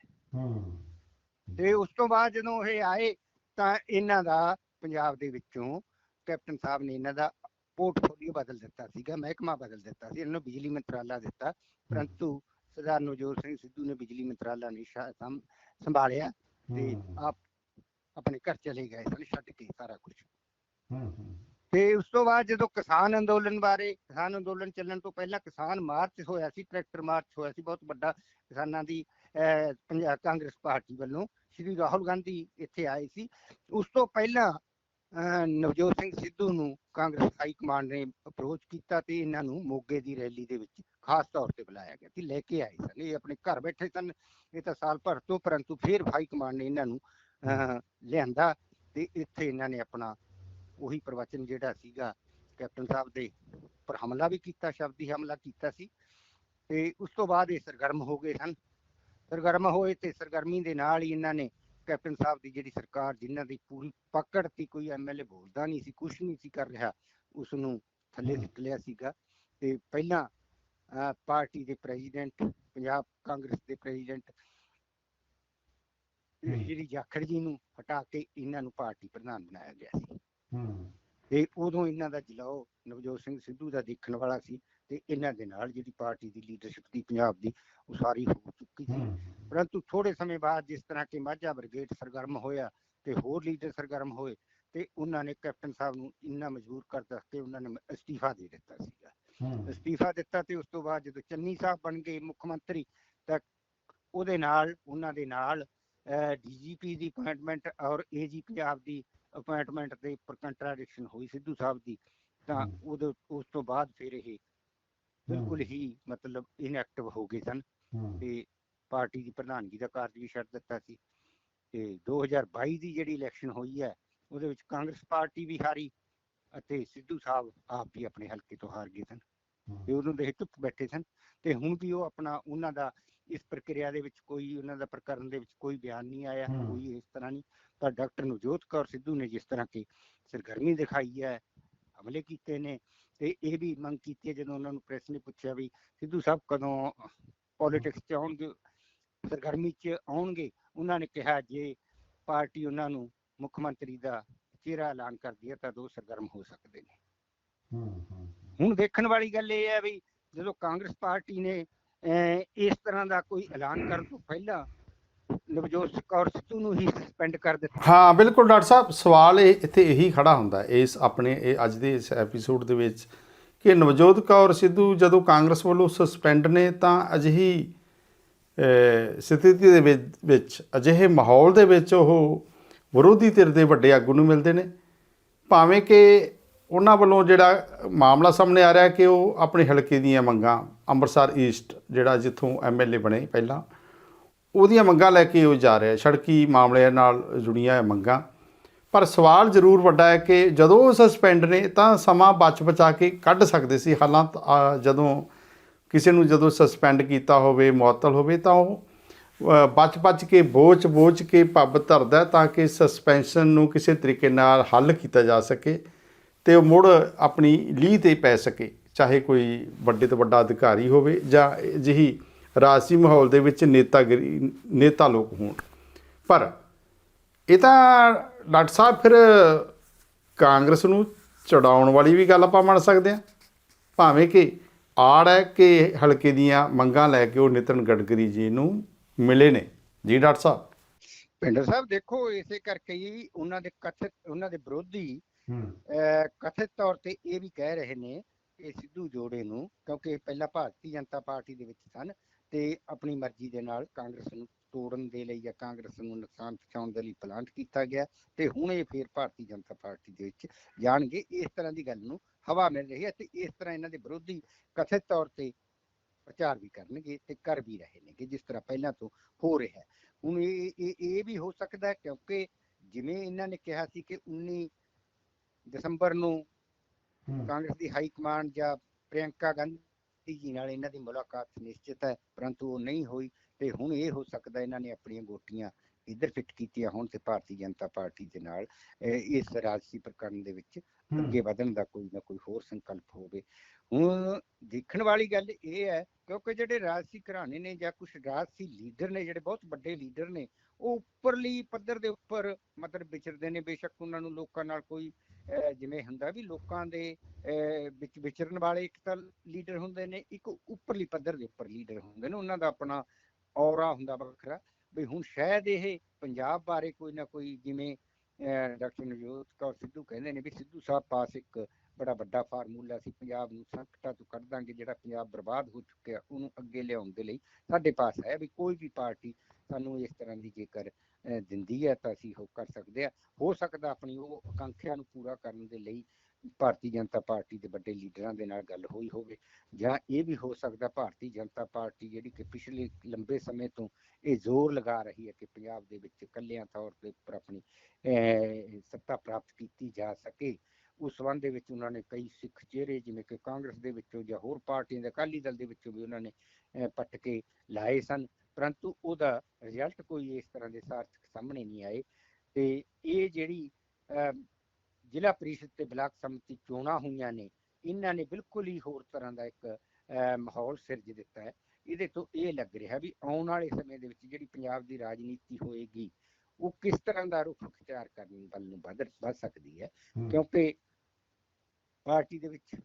ਤੇ ਉਸ ਤੋਂ ਬਾਅਦ ਜਦੋਂ ਇਹ ਆਏ ਤਾਂ ਇਹਨਾਂ ਦਾ ਪੰਜਾਬ ਦੇ ਵਿੱਚੋਂ ਕੈਪਟਨ ਸਾਹਿਬ ਨੇ ਇਹਨਾਂ ਦਾ ਪੋਰਟਫੋਲੀਓ ਬਦਲ ਦਿੱਤਾ ਸੀਗਾ ਮਹਿਕਮਾ ਬਦਲ ਦਿੱਤਾ ਸੀ ਇਹਨਾਂ ਨੂੰ ਬਿਜਲੀ ਮੰਤਰਾਲਾ ਦਿੱਤਾ ਪਰੰਤੂ ਸਰਦਾਰ ਨਵਜੋਤ ਸਿੰਘ ਸਿੱਧੂ ਨੇ ਬਿਜਲੀ ਮੰਤਰਾਲਾ ਸੰਭ- ਸੰਭਾਲਿਆ ਤੇ ਆਪ ਆਪਣੇ ਘਰ ਚਲੇ ਗਏ ਸਨ ਛੱਡ ਕੇ ਸਾਰਾ ਕੁਝ ਤੇ ਉਸ ਤੋਂ ਬਾਅਦ ਜਦੋਂ ਕਿਸਾਨ ਅੰਦੋਲਨ ਬਾਰੇ ਕਿਸਾਨ ਅੰਦੋਲਨ ਚੱਲਣ ਤੋਂ ਪਹਿਲਾਂ ਕਿਸਾਨ ਮਾਰਚ ਹੋਇਆ ਸੀ ਟਰੈਕਟਰ ਮਾਰਚ ਹੋਇਆ ਸੀ ਬਹੁਤ ਵੱਡਾ ਕਿਸਾਨਾਂ ਦੀ ਪੰਜਾਬ ਕਾਂਗਰਸ ਪਾਰਟੀ ਵੱਲੋਂ ਸ਼੍ਰੀ ਰਾਹੁਲ ਗਾਂਧੀ ਇੱਥੇ ਆਏ ਸੀ। ਉਸ ਤੋਂ ਪਹਿਲਾਂ ਨਵਜੋਤ ਸਿੰਘ ਸਿੱਧੂ ਨੂੰ ਕਾਂਗਰਸ ਹਾਈ ਕਮਾਂਡ ਨੇ ਅਪਰੋਚ ਕੀਤਾ ਤੇ ਇਹਨਾਂ ਨੂੰ ਮੋਗੇ ਦੀ ਰੈਲੀ ਦੇ ਵਿੱਚ ਖਾਸ ਤੌਰ ਤੇ ਬੁਲਾਇਆ ਗਿਆ ਸੀ ਲੈ ਕੇ ਆਏ ਸਨ। ਇਹ ਆਪਣੇ ਘਰ ਬੈਠੇ ਸਨ ਇਹ ਤਾਂ ਸਾਲ ਭਰ ਤੋਂ ਪਰੰਤੂ ਫਿਰ ਹਾਈ ਕਮਾਂਡ ਨੇ ਇਹਨਾਂ ਨੂੰ ਅਹ, ਲਿਆਂਦਾ ਤੇ ਇੱਥੇ ਇਹਨਾਂ ਨੇ ਆਪਣਾ ਉਹੀ ਪ੍ਰਵਚਨ ਜਿਹੜਾ ਸੀਗਾ ਕੈਪਟਨ ਸਾਹਿਬ ਦੇ ਉੱਪਰ ਹਮਲਾ ਵੀ ਕੀਤਾ ਸ਼ਬਦੀ ਹਮਲਾ ਕੀਤਾ ਸੀ ਤੇ ਉਸ ਤੋਂ ਬਾਅਦ ਇਹ ਸਰਗਰਮ ਹੋ ਗਏ ਸਨ। ਸਰਗਰਮ ਹੋਏ ਤੇ ਸਰਗਰਮੀ ਦੇ ਨਾਲ ਹੀ ਇਹਨਾਂ ਨੇ ਕੈਪਟਨ ਸਾਹਿਬ ਦੀ ਜਿਹੜੀ ਸਰਕਾਰ ਜਿਨ੍ਹਾਂ ਦੀ ਪੂਰੀ ਪਕੜ ਸੀ ਕੋਈ ਐਮਐਲਏ ਬੋਲਦਾ ਨਹੀਂ ਸੀ ਕੁਝ ਨਹੀਂ ਸੀ ਕਰ ਰਿਹਾ ਉਸ ਨੂੰ ਥੱਲੇ। ਸਿੱਟ ਲਿਆ ਸੀਗਾ ਤੇ ਪਹਿਲਾਂ ਪਾਰਟੀ ਦੇ ਪ੍ਰੈਜ਼ੀਡੈਂਟ ਪੰਜਾਬ ਕਾਂਗਰਸ ਦੇ ਪ੍ਰੈਜ਼ੀਡੈਂਟ। ਸ਼੍ਰੀ ਜਾਖੜ ਜੀ ਨੂੰ ਹਟਾ ਕੇ ਇਹਨਾਂ ਨੂੰ ਪਾਰਟੀ ਪ੍ਰਧਾਨ ਬਣਾਇਆ ਗਿਆ ਸੀ ਤੇ ਉਦੋਂ ਇਹਨਾਂ ਦਾ ਜਲਾਓ ਨਵਜੋਤ ਸਿੰਘ ਸਿੱਧੂ ਦਾ ਦੇਖਣ ਵਾਲਾ ਸੀ ਤੇ ਇਹਨਾਂ ਦੇ ਨਾਲ ਜਿਹੜੀ ਪਾਰਟੀ ਦੀ ਲੀਡਰਸ਼ਿਪ ਦੀ ਪੰਜਾਬ ਦੀ ਉਹ ਸਾਰੀ ਹੋ ਚੁੱਕੀ ਸੀ। ਪਰੰਤੂ ਥੋੜੇ ਸਮੇਂ ਬਾਅਦ ਜਿਸ ਤਰ੍ਹਾਂ ਕਿ ਮਾਝਾ ਬ੍ਰਿਗੇਡ ਸਰਗਰਮ ਹੋਇਆ ਤੇ ਹੋਰ ਲੀਡਰ ਸਰਗਰਮ ਹੋਏ ਤੇ ਉਹਨਾਂ ਨੇ ਕੈਪਟਨ ਸਾਹਿਬ ਨੂੰ ਇੰਨਾ ਮਜਬੂਰ ਕਰ ਦਿੱਤਾ ਕਿ ਉਹਨਾਂ ਨੇ ਅਸਤੀਫਾ ਦੇ ਦਿੱਤਾ ਸੀਗਾ। ਅਸਤੀਫਾ ਦਿੱਤਾ ਤੇ ਉਸ ਤੋਂ ਬਾਅਦ ਜਦੋਂ ਚੰਨੀ ਸਾਹਿਬ ਬਣ ਗਏ ਮੁੱਖ ਮੰਤਰੀ ਤਾਂ ਉਹਦੇ ਨਾਲ ਉਹਨਾਂ ਦੇ ਨਾਲ ਡੀਜੀਪੀ ਦੀ ਅਪਾਇੰਟਮੈਂਟ ਔਰ ਏਜੀਪੀ ਆਪ ਦੀ ਅਪਾਇੰਟਮੈਂਟ ਦੇ ਉੱਪਰ ਕੰਟਰਾਡਿਕਸ਼ਨ ਹੋਈ ਸਿੱਧੂ ਸਾਹਿਬ ਦੀ ਤਾਂ। ਉਹਦੇ ਉਸ ਤੋਂ ਬਾਅਦ ਫਿਰ ਇਹ ਬਿਲਕੁਲ ਹੀ। ਮਤਲਬ ਇਨਐਕਟਿਵ ਹੋ ਗਏ ਸਨ ਤੇ ਪਾਰਟੀ ਦੀ ਪ੍ਰਧਾਨਗੀ ਦਾ ਕਾਰਜ ਵੀ ਛੱਡ ਦਿੱਤਾ ਸੀ ਤੇ 2022 ਦੀ ਜਿਹੜੀ ਇਲੈਕਸ਼ਨ ਹੋਈ ਹੈ ਉਹਦੇ ਵਿੱਚ ਕਾਂਗਰਸ ਪਾਰਟੀ ਵੀ ਹਾਰੀ ਅਤੇ ਸਿੱਧੂ ਸਾਹਿਬ ਆਪ ਵੀ ਆਪਣੇ ਹਲਕੇ ਤੋਂ ਹਾਰ ਗਏ ਸਨ ਤੇ ਉਦੋਂ ਦੇ ਚੁੱਪ ਬੈਠੇ ਸਨ ਤੇ ਹੁਣ ਵੀ ਉਹ ਆਪਣਾ ਉਹਨਾਂ ਦਾ ਇਸ ਪ੍ਰਕਿਰਿਆ ਦੇ ਵਿੱਚ ਕੋਈ ਉਹਨਾਂ ਦਾ ਪ੍ਰਕਰਨ ਦੇ ਵਿੱਚ ਕੋਈ ਬਿਆਨ ਨਹੀਂ ਆਇਆ। ਕੋਈ ਇਸ ਤਰ੍ਹਾਂ ਨਹੀਂ। ਪਰ ਡਾਕਟਰ ਨਵਜੋਤ ਕੌਰ ਸਿੱਧੂ ਨੇ ਜਿਸ ਤਰ੍ਹਾਂ ਕਿ ਸਰਗਰਮੀ ਦਿਖਾਈ ਹੈ ਹਮਲੇ ਕੀਤੇ ਨੇ ਤੇ ਇਹ ਵੀ ਮੰਗ ਕੀਤੀ ਹੈ ਜਦੋਂ ਉਹਨਾਂ ਨੂੰ ਪ੍ਰੈਸ ਨੇ ਪੁੱਛਿਆ ਵੀ ਸਿੱਧੂ ਸਾਹਿਬ ਕਦੋਂ ਪੋਲਿਟਿਕਸ 'ਚ ਆਉਣਗੇ ਸਰਗਰਮੀ 'ਚ ਆਉਣਗੇ ਉਹਨਾਂ ਨੇ ਕਿਹਾ ਜੇ ਪਾਰਟੀ ਉਹਨਾਂ ਨੂੰ ਮੁੱਖ ਮੰਤਰੀ ਦਾ ਚਿਹਰਾ ਐਲਾਨ ਕਰਦੀ ਹੈ ਤਾਂ ਉਹ ਸਰਗਰਮ ਹੋ ਸਕਦੇ ਨੇ। ਹੁਣ ਦੇਖਣ ਵਾਲੀ ਗੱਲ ਇਹ ਹੈ ਵੀ ਜਦੋਂ ਕਾਂਗਰਸ ਪਾਰਟੀ ਨੇ ਇਸ ਤਰ੍ਹਾਂ ਦਾ ਕੋਈ ਐਲਾਨ ਕਰਨ ਤੋਂ ਪਹਿਲਾਂ ਨਵਜੋਤ ਕੌਰ ਸਿੱਧੂ ਨੂੰ ਹੀ ਸਸਪੈਂਡ ਕਰ ਦਿੱਤਾ। ਹਾਂ, ਬਿਲਕੁਲ ਡਾਕਟਰ ਸਾਹਿਬ, ਸਵਾਲ ਇਹ ਇੱਥੇ ਇਹੀ ਖੜਾ ਹੁੰਦਾ ਇਸ ਆਪਣੇ, ਇਹ ਅੱਜ ਦੇ ਇਸ ਐਪੀਸੋਡ ਦੇ ਵਿੱਚ ਕਿ ਨਵਜੋਤ ਕੌਰ ਸਿੱਧੂ ਜਦੋਂ ਕਾਂਗਰਸ ਵੱਲੋਂ ਸਸਪੈਂਡ ਨੇ ਤਾਂ ਅਜਿਹੀ ਸਥਿਤੀ ਦੇ ਵਿੱਚ- ਵਿੱਚ ਅਜਿਹੇ ਮਾਹੌਲ ਦੇ ਵਿੱਚ ਉਹ ਵਿਰੋਧੀ ਧਿਰ ਦੇ ਵੱਡੇ ਆਗੂ ਨੂੰ ਮਿਲਦੇ ਨੇ। ਭਾਵੇਂ ਕਿ ਉਹਨਾਂ ਵੱਲੋਂ ਜਿਹੜਾ ਮਾਮਲਾ ਸਾਹਮਣੇ ਆ ਰਿਹਾ ਕਿ ਉਹ ਆਪਣੇ ਹਲਕੇ ਦੀਆਂ ਮੰਗਾਂ, ਅੰਮ੍ਰਿਤਸਰ ਈਸਟ ਜਿਹੜਾ ਜਿੱਥੋਂ ਐਮਐਲਏ ਬਣੇ ਪਹਿਲਾਂ ਉਹਦੀਆਂ ਮੰਗਾਂ ਲੈ ਕੇ ਉਹ ਜਾ ਰਿਹਾ ਸੜਕੀ ਮਾਮਲਿਆਂ ਨਾਲ ਜੁੜੀਆਂ ਮੰਗਾਂ। ਪਰ ਸਵਾਲ ਜ਼ਰੂਰ ਵੱਡਾ ਹੈ ਕਿ ਜਦੋਂ ਉਹ ਸਸਪੈਂਡ ਨੇ ਤਾਂ ਸਮਾਂ ਬਚ ਬਚਾ ਕੇ ਕੱਢ ਸਕਦੇ ਸੀ। ਹਾਲਾਂਤ ਜਦੋਂ ਕਿਸੇ ਨੂੰ ਜਦੋਂ ਸਸਪੈਂਡ ਕੀਤਾ ਹੋਵੇ, ਮੁਅੱਤਲ ਹੋਵੇ, ਤਾਂ ਉਹ ਬਚ ਬਚ ਕੇ, ਬੋਝ ਬੋਝ ਕੇ ਪੱਬ ਧਰਦਾ ਤਾਂ ਕਿ ਸਸਪੈਂਸ਼ਨ ਨੂੰ ਕਿਸੇ ਤਰੀਕੇ ਨਾਲ ਹੱਲ ਕੀਤਾ ਜਾ ਸਕੇ ਤੇ ਉਹ ਮੁੜ ਆਪਣੀ ਲੀਹ ਤੇ ਪੈ ਸਕੇ। ਚਾਹੇ ਕੋਈ ਵੱਡੇ ਤੋਂ ਵੱਡਾ ਅਧਿਕਾਰੀ ਹੋਵੇ ਜਾਂ ਅਜਿਹੀ ਰਾਜਸੀ ਮਾਹੌਲ ਦੇ ਵਿੱਚ ਨੇਤਾਗਰੀ ਨੇਤਾ ਲੋਕ ਹੋਣ। ਪਰ ਇਹ ਤਾਂ ਡਾਕਟਰ ਸਾਹਿਬ ਫਿਰ ਕਾਂਗਰਸ ਨੂੰ ਚੜਾਉਣ ਵਾਲੀ ਵੀ ਗੱਲ ਆਪਾਂ ਮੰਨ ਸਕਦੇ ਹਾਂ। ਭਾਵੇਂ ਕਿ ਆੜ ਹੈ ਕਿ ਹਲਕੇ ਦੀਆਂ ਮੰਗਾਂ ਲੈ ਕੇ ਉਹ ਨਿਤਨ ਗਡਕਰੀ ਜੀ ਨੂੰ ਮਿਲੇ ਨੇ। ਜੀ ਡਾਕਟਰ ਸਾਹਿਬ। ਪਿੰਡਰ ਸਾਹਿਬ ਦੇਖੋ ਇਸੇ ਕਰਕੇ ਹੀ ਉਹਨਾਂ ਦੇ ਕਥਿਤ ਉਹਨਾਂ ਦੇ ਵਿਰੋਧੀ ਕਥਿਤ ਤੌਰ ਤੇ ਇਹ ਵੀ ਕਹਿ ਰਹੇ ਨੇ ਕਿ ਸਿੱਧੂ ਜੋੜੇ ਨੂੰ ਕਿਉਂਕਿ ਪਹਿਲਾਂ ਭਾਰਤੀ ਜਨਤਾ ਪਾਰਟੀ ਦੇ ਵਿੱਚ ਸਨ ਤੇ ਆਪਣੀ ਮਰਜ਼ੀ ਦੇ ਨਾਲ ਕਾਂਗਰਸ ਨੂੰ ਤੋੜਨ ਦੇ ਲਈ ਜਾਂ ਕਾਂਗਰਸ ਨੂੰ ਨੁਕਸਾਨ ਪਹੁੰਚਾਉਣ ਦੇ ਲਈ ਪਲਾਂਟ ਕੀਤਾ ਗਿਆ ਤੇ ਹੁਣ ਇਹ ਫੇਰ ਭਾਰਤੀ ਜਨਤਾ ਪਾਰਟੀ ਦੇ ਵਿੱਚ ਜਾਣਗੇ। ਇਸ ਤਰ੍ਹਾਂ ਦੀ ਗੱਲ ਨੂੰ ਹਵਾ ਮਿਲ ਰਹੀ ਹੈ ਤੇ ਇਸ ਤਰ੍ਹਾਂ ਇਹਨਾਂ ਦੇ ਵਿਰੋਧੀ ਕਥਿਤ ਤੌਰ ਤੇ ਪ੍ਰਚਾਰ ਵੀ ਕਰਨਗੇ ਤੇ ਕਰ ਵੀ ਰਹੇ ਨੇ ਕਿ ਜਿਸ ਤਰ੍ਹਾਂ ਪਹਿਲਾਂ ਤੋਂ ਹੋ ਰਿਹਾ ਹੈ। ਹੁਣ ਇਹ ਇਹ ਵੀ ਹੋ ਸਕਦਾ ਹੈ ਕਿਉਂਕਿ ਜਿਵੇਂ ਇਹਨਾਂ ਨੇ ਕਿਹਾ ਸੀ ਕਿ 19 ਦਸੰਬਰ ਨੂੰ ਕਾਂਗਰਸ ਦੀ ਹਾਈ ਕਮਾਂਡ ਜਾਂ ਪ੍ਰਿਯੰਕਾ ਗਾਂਧੀ ਜੀ ਨਾਲ ਇਹਨਾਂ ਦੀ ਮੁਲਾਕਾਤ ਨਿਸ਼ਚਿਤ ਹੈ, ਪਰੰਤੂ ਉਹ ਨਹੀਂ ਹੋਈ ਤੇ ਹੁਣ ਇਹ ਹੋ ਸਕਦਾ ਇਹਨਾਂ ਨੇ ਆਪਣੀਆਂ ਗੋਟੀਆਂ ਇੱਧਰ ਫਿੱਟ ਕੀਤੀਆਂ ਹੋਣ ਤੇ ਭਾਰਤੀ ਜਨਤਾ ਪਾਰਟੀ ਦੇ ਨਾਲ ਇਸ ਰਾਜਸੀ ਪ੍ਰਕਰਨ ਦੇ ਵਿੱਚ ਅੱਗੇ ਵਧਣ ਦਾ ਕੋਈ ਨਾ ਕੋਈ ਹੋਰ ਸੰਕਲਪ ਹੋਵੇ। ਹੁਣ ਦੇਖਣ ਵਾਲੀ ਗੱਲ ਇਹ ਹੈ ਕਿਉਂਕਿ ਜਿਹੜੇ ਰਾਜਸੀ ਘਰਾਣੇ ਨੇ ਜਾਂ ਕੁਝ ਰਾਜਸੀ ਲੀਡਰ ਨੇ ਜਿਹੜੇ ਬਹੁਤ ਵੱਡੇ ਲੀਡਰ ਨੇ ਉਹ ਉੱਪਰਲੀ ਪੱਧਰ ਦੇ ਉੱਪਰ ਮਤਲਬ ਵਿਚਰਦੇ ਨੇ। ਬੇਸ਼ੱਕ ਉਹਨਾਂ ਨੂੰ ਲੋਕਾਂ ਨਾਲ ਕੋਈ ਜਿਵੇਂ ਹੁੰਦਾ ਵੀ ਲੋਕਾਂ ਦੇ ਅਹ, ਵਿੱਚ ਵਿਚਰਨ ਵਾਲੇ ਇੱਕ ਤਾਂ ਲੀਡਰ ਹੁੰਦੇ ਨੇ ਇੱਕ ਉੱਪਰਲੀ ਪੱਧਰ ਦੇ ਉੱਪਰ ਲੀਡਰ ਹੁੰਦੇ ਨੇ। ਉਹਨਾਂ ਦਾ ਆਪਣਾ ਔਰਾ ਹੁੰਦਾ ਵੱਖਰਾ। ਵੀ ਹੁਣ ਸ਼ਾਇਦ ਇਹ ਪੰਜਾਬ ਬਾਰੇ ਕੋਈ ਨਾ ਕੋਈ ਜਿਵੇਂ ਡਾਕਟਰ ਨਵਜੋਤ ਕੌਰ ਸਿੱਧੂ ਕਹਿੰਦੇ ਨੇ ਵੀ ਸਿੱਧੂ ਸਾਹਿਬ ਪਾਸ ਇੱਕ ਬੜਾ ਵੱਡਾ ਫਾਰਮੂਲਾ ਸੀ, ਪੰਜਾਬ ਨੂੰ ਸੰਕਟਾਂ ਤੋਂ ਕੱਢ ਦਾਂਗੇ, ਜਿਹੜਾ ਪੰਜਾਬ ਬਰਬਾਦ ਹੋ ਚੁੱਕਿਆ, ਉਹਨੂੰ ਅੱਗੇ ਲਿਆਉਣ ਦੇ ਲਈ ਸਾਡੇ ਪਾਸ ਹੈ ਵੀ ਕੋਈ ਵੀ ਪਾਰਟੀ ਸਾਨੂੰ ਇਸ ਤਰ੍ਹਾਂ ਦੀ ਜੇਕਰ ਦਿੰਦੀ ਹੈ ਤਾਂ ਅਸੀਂ ਉਹ ਕਰ ਸਕਦੇ ਆ ਹੋ ਸਕਦਾ ਆਪਣੀ ਉਹ ਆਕਾਂਖਿਆ ਨੂੰ ਪੂਰਾ ਕਰਨ ਦੇ ਲਈ ਭਾਰਤੀ ਜਨਤਾ ਪਾਰਟੀ ਦੇ ਵੱਡੇ ਲੀਡਰਾਂ ਦੇ ਨਾਲ ਗੱਲ ਹੋਈ ਹੋਵੇ ਜਾਂ ਇਹ ਵੀ ਹੋ ਸਕਦਾ ਭਾਰਤੀ ਜਨਤਾ ਪਾਰਟੀ ਜਿਹੜੀ ਕਿ ਪਿਛਲੇ ਲੰਬੇ ਸਮੇਂ ਤੋਂ ਇਹ ਜ਼ੋਰ ਲਗਾ ਰਹੀ ਹੈ ਕਿ ਪੰਜਾਬ ਦੇ ਵਿੱਚ ਇਕੱਲਿਆਂ ਤੌਰ ਤੇ ਉੱਪਰ ਆਪਣੀ ਸੱਤਾ ਪ੍ਰਾਪਤ ਕੀਤੀ ਜਾ ਸਕੇ। ਉਸ ਸੰਬੰਧ ਦੇ ਵਿੱਚ ਉਹਨਾਂ ਨੇ ਕਈ ਸਿੱਖ ਚਿਹਰੇ ਜਿਵੇਂ ਕਿ ਕਾਂਗਰਸ ਦੇ ਵਿੱਚੋਂ ਜਾਂ ਹੋਰ ਪਾਰਟੀਆਂ ਦੇ ਅਕਾਲੀ ਦਲ ਦੇ ਵਿੱਚੋਂ ਵੀ ਉਹਨਾਂ ਨੇ ਅਹ, ਪੱਟ ਕੇ ਲਾਏ ਸਨ। ਪਰੰਤੂ ਉਹਦਾ ਰਿਜ਼ਲਟ ਕੋਈ ਇਸ ਤਰ੍ਹਾਂ ਦੇ ਸਾਰਥਕ ਸਾਹਮਣੇ ਨਹੀਂ ਆਏ। ਤੇ ਇਹ ਜਿਹੜੀ ਅਹ, ਜ਼ਿਲ੍ਹਾ ਪ੍ਰੀਸ਼ਦ ਤੇ ਬਲਾਕ ਸੰਮਤੀ ਚੋਣਾਂ ਹੋਈਆਂ ਨੇ ਇਹਨਾਂ ਨੇ ਬਿਲਕੁਲ ਹੀ ਹੋਰ ਤਰ੍ਹਾਂ ਦਾ ਇੱਕ ਮਾਹੌਲ ਸਿਰਜ ਦਿੱਤਾ ਹੈ। ਇਹਦੇ ਤੋਂ ਇਹ ਲੱਗ ਰਿਹਾ ਵੀ ਆਉਣ ਵਾਲੇ ਸਮੇਂ ਦੇ ਵਿੱਚ ਜਿਹੜੀ ਪੰਜਾਬ ਦੀ ਰਾਜਨੀਤੀ ਹੋਏਗੀ ਉਹ ਕਿਸ ਤਰ੍ਹਾਂ ਦਾ ਰੁਖ ਅਖਤਿਆਰ ਕਰਨ ਵੱਲ ਨੂੰ ਵਧ ਵੱਧ ਸਕਦੀ ਹੈ। ਕਿਉਂਕਿ ਪਾਰਟੀ ਦੇ ਵਿੱਚ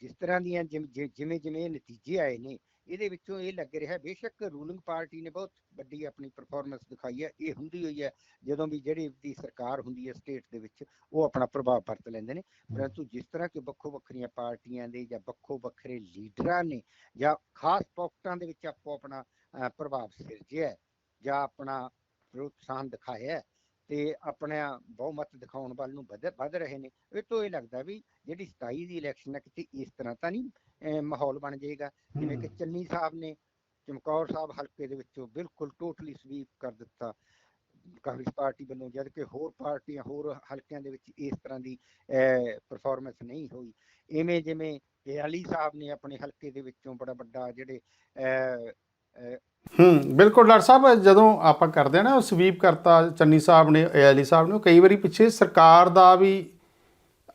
ਜਿਸ ਤਰ੍ਹਾਂ ਦੀਆਂ ਜਿਵ- ਜਿਵੇਂ ਨਤੀਜੇ ਆਏ ਨੇ ਇਹਦੇ ਵਿੱਚੋਂ ਇਹ ਲੱਗ ਰਿਹਾ ਬੇਸ਼ੱਕ ਰੂਲਿੰਗ ਪਾਰਟੀ ਨੇ ਬਹੁਤ ਵੱਡੀ ਆਪਣੀ ਪਰਫਾਰਮੈਂਸ ਦਿਖਾਈ ਹੈ ਇਹ ਹੁੰਦੀ ਹੋਈ ਹੈ ਜਦੋਂ ਵੀ ਜਿਹੜੀ ਦੀ ਸਰਕਾਰ ਹੁੰਦੀ ਹੈ ਸਟੇਟ ਦੇ ਵਿੱਚ ਉਹ ਆਪਣਾ ਪ੍ਰਭਾਵ ਵਰਤ ਲੈਂਦੇ ਨੇ। ਪਰੰਤੂ ਜਿਸ ਤਰ੍ਹਾਂ ਕਿ ਵੱਖੋ ਵੱਖਰੀਆਂ ਪਾਰਟੀਆਂ ਦੇ ਜਾਂ ਵੱਖੋ ਵੱਖਰੇ ਲੀਡਰਾਂ ਨੇ ਜਾਂ ਖਾਸ ਪੌਕਟਾਂ ਦੇ ਵਿੱਚ ਆਪੋ ਆਪਣਾ ਪ੍ਰਭਾਵ ਸਿਰਜਿਆ ਜਾਂ ਆਪਣਾ ਪ੍ਰੋਤਸਾਹਨ ਦਿਖਾਇਆ ਤੇ ਆਪਣਾ ਬਹੁਮਤ ਦਿਖਾਉਣ ਵੱਲ ਨੂੰ ਵਧ ਰਹੇ ਨੇ ਇਹ ਤੋਂ ਇਹ ਲੱਗਦਾ ਵੀ ਜਿਹੜੀ 27 ਦੀ ਇਲੈਕਸ਼ਨ ਹੈ ਕਿਤੇ ਇਸ ਤਰ੍ਹਾਂ ਤਾਂ ਨਹੀਂ ਮਾਹੌਲ ਬਣ ਜਾਏਗਾ। ਜਿਵੇਂ ਕਿ ਚੰਨੀ ਸਾਹਿਬ ਨੇ ਚਮਕੌਰ ਸਾਹਿਬ ਹਲਕੇ ਦੇ ਵਿੱਚੋਂ ਬਿਲਕੁਲ ਟੋਟਲੀ ਸਵੀਪ ਕਰ ਦਿੱਤਾ। ਕਾਂਗਰਸ ਪਾਰਟੀ ਵੱਲੋਂ ਜਦ ਕਿ ਹੋਰ ਪਾਰਟੀਆਂ ਹੋਰ ਹਲਕਿਆਂ ਦੇ ਵਿੱਚ ਇਸ ਤਰ੍ਹਾਂ ਦੀ ਪਰਫਾਰਮੈਂਸ ਨਹੀਂ ਹੋਈ। ਇਵੇਂ ਜਿਵੇਂ ਅਲੀ ਸਾਹਿਬ ਨੇ ਆਪਣੇ ਹਲਕੇ ਦੇ ਵਿੱਚੋਂ ਬੜਾ ਵੱਡਾ ਜਿਹੜੇ ਹੂੰ ਬਿਲਕੁਲ ਡਾਕਟਰ ਸਾਹਿਬ ਜਦੋਂ ਆਪਾਂ ਕਰਦੇ ਆ ਨਾ ਸਵੀਪ ਕਰਤਾ ਚੰਨੀ ਸਾਹਿਬ ਨੇ ਏਆਲੀ ਸਾਹਿਬ ਨੇ ਕਈ ਵਾਰੀ ਪਿੱਛੇ ਸਰਕਾਰ ਦਾ ਵੀ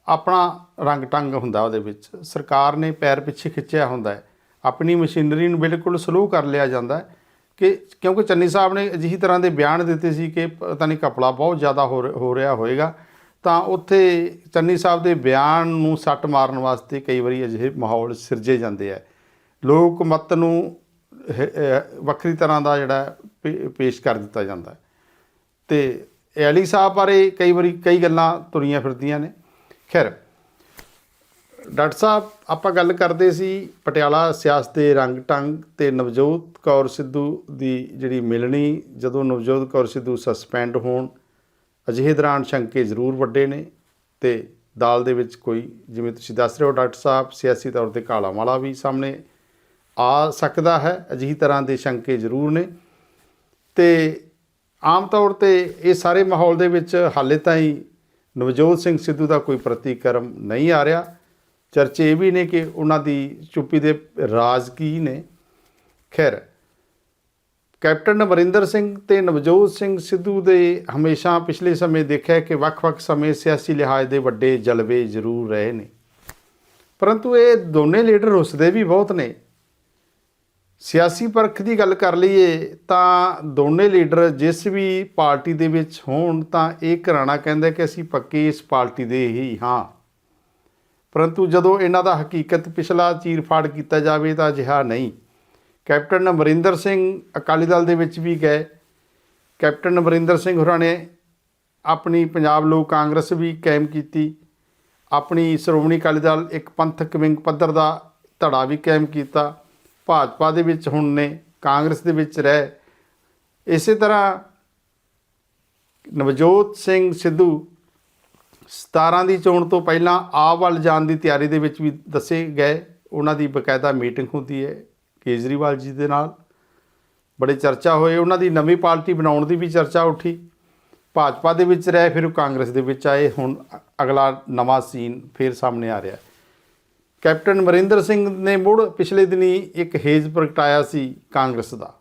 ਆਪਣਾ ਰੰਗ ਟੰਗ ਹੁੰਦਾ ਉਹਦੇ ਵਿੱਚ। ਸਰਕਾਰ ਨੇ ਪੈਰ ਪਿੱਛੇ ਖਿੱਚਿਆ ਹੁੰਦਾ ਹੈ। ਆਪਣੀ ਮਸ਼ੀਨਰੀ ਨੂੰ ਬਿਲਕੁਲ ਸਲੋ ਕਰ ਲਿਆ ਜਾਂਦਾ ਹੈ ਕਿ ਕਿਉਂਕਿ ਚੰਨੀ ਸਾਹਿਬ ਨੇ ਅਜਿਹੀ ਤਰ੍ਹਾਂ ਦੇ ਬਿਆਨ ਦਿੱਤੇ ਸੀ ਕਿ ਪਤਾ ਨਹੀਂ ਕਪੜਾ ਬਹੁਤ ਜ਼ਿਆਦਾ ਹੋ ਹੋ ਰਿਹਾ ਹੋਏਗਾ। ਤਾਂ ਉੱਥੇ ਚੰਨੀ ਸਾਹਿਬ ਦੇ ਬਿਆਨ ਨੂੰ ਸੱਟ ਮਾਰਨ ਵਾਸਤੇ ਕਈ ਵਾਰੀ ਅਜਿਹੇ ਮਾਹੌਲ ਸਿਰਜੇ ਜਾਂਦੇ ਆ। ਲੋਕ ਮਤ ਨੂੰ ਵੱਖਰੀ ਤਰ੍ਹਾਂ ਦਾ ਜਿਹੜਾ ਪੇ- ਪੇਸ਼ ਕਰ ਦਿੱਤਾ ਜਾਂਦਾ ਹੈ। ਤੇ ਐਲੀ ਸਾਹਿਬ ਬਾਰੇ ਕਈ ਵਾਰੀ ਕਈ ਗੱਲਾਂ ਤੁਰੀਆਂ ਫਿਰਦੀਆਂ ਨੇ। ਖੈਰ, ਡਾਕਟਰ ਸਾਹਿਬ, ਆਪਾਂ ਗੱਲ ਕਰਦੇ ਸੀ ਪਟਿਆਲਾ ਸਿਆਸਤ ਦੇ ਰੰਗ ਟੰਗ ਤੇ ਨਵਜੋਤ ਕੌਰ ਸਿੱਧੂ ਦੀ ਜਿਹੜੀ ਮਿਲਣੀ, ਜਦੋਂ ਨਵਜੋਤ ਕੌਰ ਸਿੱਧੂ ਸਸਪੈਂਡ ਹੋਣ, ਅਜਿਹੇ ਦੌਰਾਨ ਸ਼ੰਕੇ ਜ਼ਰੂਰ ਵੱਡੇ ਨੇ ਤੇ ਦਾਲ ਦੇ ਵਿੱਚ ਕੋਈ, ਜਿਵੇਂ ਤੁਸੀਂ ਦੱਸ ਰਹੇ ਹੋ ਡਾਕਟਰ ਸਾਹਿਬ, ਸਿਆਸੀ ਤੌਰ ਤੇ ਕਾਲਾ ਮਾਲਾ ਵੀ ਸਾਹਮਣੇ ਆ ਸਕਦਾ ਹੈ, ਅਜਿਹੀ ਤਰ੍ਹਾਂ ਦੇ ਸ਼ੰਕੇ ਜ਼ਰੂਰ ਨੇ। ਤੇ ਆਮ ਤੌਰ ਤੇ ਇਹ ਸਾਰੇ ਮਾਹੌਲ ਦੇ ਵਿੱਚ ਹਾਲੇ ਤਾਈਂ ਨਵਜੋਤ ਸਿੰਘ ਸਿੱਧੂ ਦਾ ਕੋਈ ਪ੍ਰਤੀਕਰਮ ਨਹੀਂ ਆ ਰਿਹਾ। ਚਰਚੇ ਇਹ ਵੀ ਨੇ ਕਿ ਉਹਨਾਂ ਦੀ ਚੁੱਪੀ ਦੇ ਰਾਜ਼ ਕੀ ਨੇ। ਖੈਰ, ਕੈਪਟਨ ਅਮਰਿੰਦਰ ਸਿੰਘ ਤੇ ਨਵਜੋਤ ਸਿੰਘ ਸਿੱਧੂ ਦੇ ਹਮੇਸ਼ਾ ਪਿਛਲੇ ਸਮੇਂ ਦੇਖਿਆ ਕਿ ਵੱਖ-ਵੱਖ ਸਮੇਂ ਸਿਆਸੀ ਲਿਹਾਜ਼ ਦੇ ਵੱਡੇ ਜਲਵੇ ਜ਼ਰੂਰ ਰਹੇ ਨੇ। ਪਰੰਤੂ ਇਹ ਦੋਨੇ ਲੀਡਰ ਉਸਦੇ ਵੀ ਬਹੁਤ ਨੇ। ਸਿਆਸੀ ਪਰਖ ਦੀ ਗੱਲ ਕਰ ਲਈਏ ਤਾਂ ਦੋਨੇ ਲੀਡਰ ਜਿਸ ਵੀ ਪਾਰਟੀ ਦੇ ਵਿੱਚ ਹੋਣ ਤਾਂ ਇਹ ਘਰਾਣਾ ਕਹਿੰਦਾ ਕਿ ਅਸੀਂ ਪੱਕੇ ਇਸ ਪਾਰਟੀ ਦੇ ਹੀ ਹਾਂ। ਪਰੰਤੂ ਜਦੋਂ ਇਹਨਾਂ ਦਾ ਹਕੀਕਤ ਪਿਛਲਾ ਚੀਰ-ਫਾੜ ਕੀਤਾ ਜਾਵੇ ਤਾਂ ਅਜਿਹਾ ਨਹੀਂ। ਕੈਪਟਨ ਅਮਰਿੰਦਰ ਸਿੰਘ ਅਕਾਲੀ ਦਲ ਦੇ ਵਿੱਚ ਵੀ ਗਏ। ਕੈਪਟਨ ਅਮਰਿੰਦਰ ਸਿੰਘ ਹੋਰਾਂ ਨੇ ਆਪਣੀ ਪੰਜਾਬ ਲੋਕ ਕਾਂਗਰਸ ਵੀ ਕਾਇਮ ਕੀਤੀ। ਆਪਣੀ ਸ਼੍ਰੋਮਣੀ ਅਕਾਲੀ ਦਲ ਇੱਕ ਪੰਥਕ ਵਿੰਗ ਪੱਧਰ ਦਾ ਧੜਾ ਵੀ ਕਾਇਮ ਕੀਤਾ। ਭਾਜਪਾ ਦੇ ਵਿੱਚ ਹੁਣ ਨੇ, ਕਾਂਗਰਸ ਦੇ ਵਿੱਚ ਰਹਿ। ਇਸੇ ਤਰ੍ਹਾਂ ਨਵਜੋਤ ਸਿੰਘ ਸਿੱਧੂ 17 ਦੀ ਚੋਣ ਤੋਂ ਪਹਿਲਾਂ ਆਪ ਵੱਲ ਜਾਣ ਦੀ ਤਿਆਰੀ ਦੇ ਵਿੱਚ ਵੀ ਦੱਸੇ ਗਏ। ਉਹਨਾਂ ਦੀ ਬਕਾਇਦਾ ਮੀਟਿੰਗ ਹੁੰਦੀ ਹੈ ਕੇਜਰੀਵਾਲ ਜੀ ਦੇ ਨਾਲ। ਬੜੇ ਚਰਚਾ ਹੋਏ। ਉਹਨਾਂ ਦੀ ਨਵੀਂ ਪਾਰਟੀ ਬਣਾਉਣ ਦੀ ਵੀ ਚਰਚਾ ਉੱਠੀ। ਭਾਜਪਾ ਦੇ ਵਿੱਚ ਰਹੇ, ਫਿਰ ਉਹ ਕਾਂਗਰਸ ਦੇ ਵਿੱਚ ਆਏ। ਹੁਣ ਅਗਲਾ ਨਵਾਂ ਸੀਨ ਫਿਰ ਸਾਹਮਣੇ ਆ ਰਿਹਾ। ਹੈ ਕੈਪਟਨ ਅਮਰਿੰਦਰ ਸਿੰਘ ਨੇ ਮੁੜ ਪਿਛਲੇ ਦਿਨੀ ਇੱਕ ਹੇਜ ਪ੍ਰਗਟਾਇਆ ਸੀ ਕਾਂਗਰਸ ਦਾ।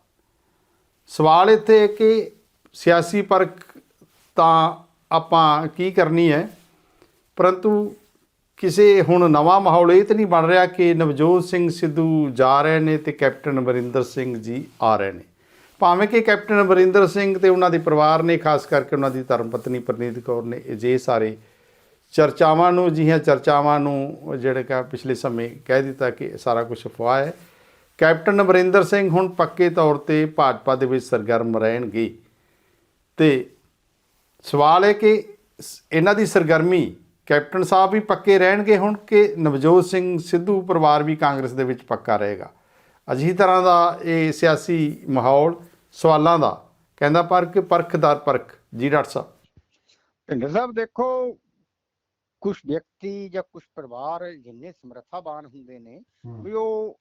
ਸਵਾਲ ਇੱਥੇ ਹੈ ਕਿ ਸਿਆਸੀ ਪਰਖ ਤਾਂ ਆਪਾਂ ਕੀ ਕਰਨੀ ਹੈ? ਪਰੰਤੂ ਕਿਸੇ ਹੁਣ ਨਵਾਂ ਮਾਹੌਲ ਇਹ ਤਾਂ ਨਹੀਂ ਬਣ ਰਿਹਾ ਕਿ ਨਵਜੋਤ ਸਿੰਘ ਸਿੱਧੂ ਜਾ ਰਹੇ ਨੇ ਤੇ ਕੈਪਟਨ ਅਮਰਿੰਦਰ ਸਿੰਘ ਜੀ ਆ ਰਹੇ ਨੇ। ਭਾਵੇਂ ਕਿ ਕੈਪਟਨ ਅਮਰਿੰਦਰ ਸਿੰਘ ਤੇ ਉਹਨਾਂ ਦੇ ਪਰਿਵਾਰ ਨੇ, ਖਾਸ ਕਰਕੇ ਉਹਨਾਂ ਦੀ ਧਰਮ ਪਤਨੀ ਪ੍ਰਨੀਤ ਕੌਰ ਨੇ ਅਜਿਹੇ ਸਾਰੇ ਚਰਚਾਵਾਂ ਨੂੰ ਜਿਹੀਆਂ ਚਰਚਾਵਾਂ ਨੂੰ ਜਿਹੜੇ ਕਾ ਪਿਛਲੇ ਸਮੇਂ ਕਹਿ ਦਿੱਤਾ ਕਿ ਸਾਰਾ ਕੁਝ ਅਫਵਾਹ ਹੈ। ਕੈਪਟਨ ਅਮਰਿੰਦਰ ਸਿੰਘ ਹੁਣ ਪੱਕੇ ਤੌਰ ਤੇ ਭਾਜਪਾ ਦੇ ਵਿੱਚ ਸਰਗਰਮ ਰਹਿਣਗੇ। ਤੇ ਸਵਾਲ ਹੈ ਕਿ ਇਹਨਾਂ ਦੀ ਸਰਗਰਮੀ ਕੈਪਟਨ ਸਾਹਿਬ ਵੀ ਪੱਕੇ ਰਹਿਣਗੇ ਹੁਣ ਕਿ ਨਵਜੋਤ ਸਿੰਘ ਸਿੱਧੂ ਪਰਿਵਾਰ ਵੀ ਕਾਂਗਰਸ ਦੇ ਵਿੱਚ ਪੱਕਾ ਰਹੇਗਾ? ਅਜਿਹੀ ਤਰ੍ਹਾਂ ਦਾ ਇਹ ਸਿਆਸੀ ਮਾਹੌਲ ਸਵਾਲਾਂ ਦਾ। ਕਹਿੰਦਾ ਪਰ ਕਿ ਪਰਖਦਾਰ ਪਰਖ। ਜੀ ਡਾਕਟਰ ਸਾਹਿਬ। ਭਿੰਦਰ ਸਾਹਿਬ ਦੇਖੋ ਕੁਝ ਵਿਅਕਤੀ ਜਾਂ ਕੁਝ ਪਰਿਵਾਰ ਜਿੰਨੇ ਸਮਰੱਥਾਵਾਨ ਹੁੰਦੇ ਨੇ ਵੀ ਉਹ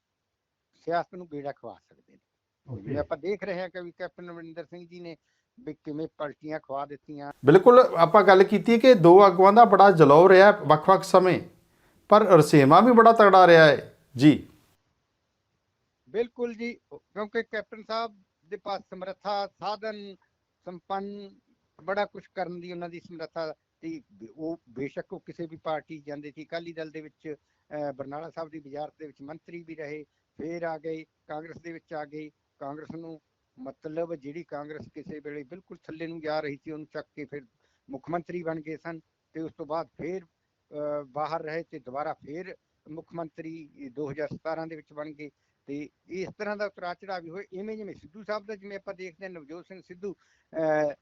ਸਿਆਸਤ ਨੂੰ ਬੇੜਾ ਖਵਾ ਸਕਦੇ ਨੇ। ਜਿਵੇਂ ਆਪਾਂ ਦੇਖ ਰਹੇ ਹਾਂ ਕਿ ਵੀ ਕੈਪਟਨ ਅਮਰਿੰਦਰ ਸਿੰਘ ਜੀ ਨੇ ਵੀ ਕਿਵੇਂ ਪਲਟੀਆਂ ਖਵਾ ਦਿੱਤੀਆਂ। ਬਿਲਕੁਲ ਆਪਾਂ ਗੱਲ ਕੀਤੀ ਕਿ ਦੋ ਆਗੂਆਂ ਦਾ ਬੜਾ ਜਲੌ ਰਿਹਾ ਵੱਖ-ਵੱਖ ਸਮੇਂ। ਪਰ ਰਸੇਮਾ ਵੀ ਬੜਾ ਤਗੜਾ ਰਿਹਾ ਹੈ। ਜੀ। ਬਿਲਕੁਲ ਜੀ ਕਿਉਂਕਿ ਕੈਪਟਨ ਸਾਹਿਬ ਦੇ ਪਾਸ ਸਮਰੱਥਾ ਸਾਧਨ ਸੰਪੰਨ ਬੜਾ ਕੁਝ ਕਰਨ ਦੀ ਉਹਨਾਂ ਦੀ ਸਮਰੱਥਾ ਤੇ ਉਹ ਬੇਸ਼ੱਕ ਉਹ ਕਿਸੇ ਵੀ ਪਾਰਟੀ ਜਾਂਦੇ ਸੀ ਅਕਾਲੀ ਦਲ ਦੇ ਵਿੱਚ ਬਰਨਾਲਾ ਸਾਹਿਬ ਦੀ ਵਜ਼ਾਰਤ ਦੇ ਵਿੱਚ ਮੰਤਰੀ ਵੀ ਰਹੇ ਫੇਰ ਆ ਗਏ ਕਾਂਗਰਸ ਦੇ ਵਿੱਚ ਆ ਗਏ ਕਾਂਗਰਸ ਨੂੰ ਮਤਲਬ ਜਿਹੜੀ ਕਾਂਗਰਸ ਕਿਸੇ ਵੇਲੇ ਬਿਲਕੁਲ ਥੱਲੇ ਨੂੰ ਜਾ ਰਹੀ ਸੀ ਉਹਨੂੰ ਚੱਕ ਕੇ ਫਿਰ ਮੁੱਖ ਮੰਤਰੀ ਬਣ ਗਏ ਸਨ ਤੇ ਉਸ ਤੋਂ ਬਾਅਦ ਫੇਰ ਅਹ, ਬਾਹਰ ਰਹੇ ਤੇ ਦੁਬਾਰਾ ਫੇਰ ਮੁੱਖ ਮੰਤਰੀ 2017 ਦੇ ਵਿੱਚ ਬਣ ਗਏ ਤੇ ਇਸ ਤਰ੍ਹਾਂ ਦਾ ਉਤਰਾ ਚੜਾਅ ਵੀ ਹੋਏ ਇਵੇਂ ਜਿਵੇਂ ਸਿੱਧੂ ਸਾਹਿਬ ਦਾ ਜਿਵੇਂ ਆਪਾਂ ਦੇਖਦੇ ਹਾਂ ਨਵਜੋਤ ਸਿੰਘ ਸਿੱਧੂ ਅਹ,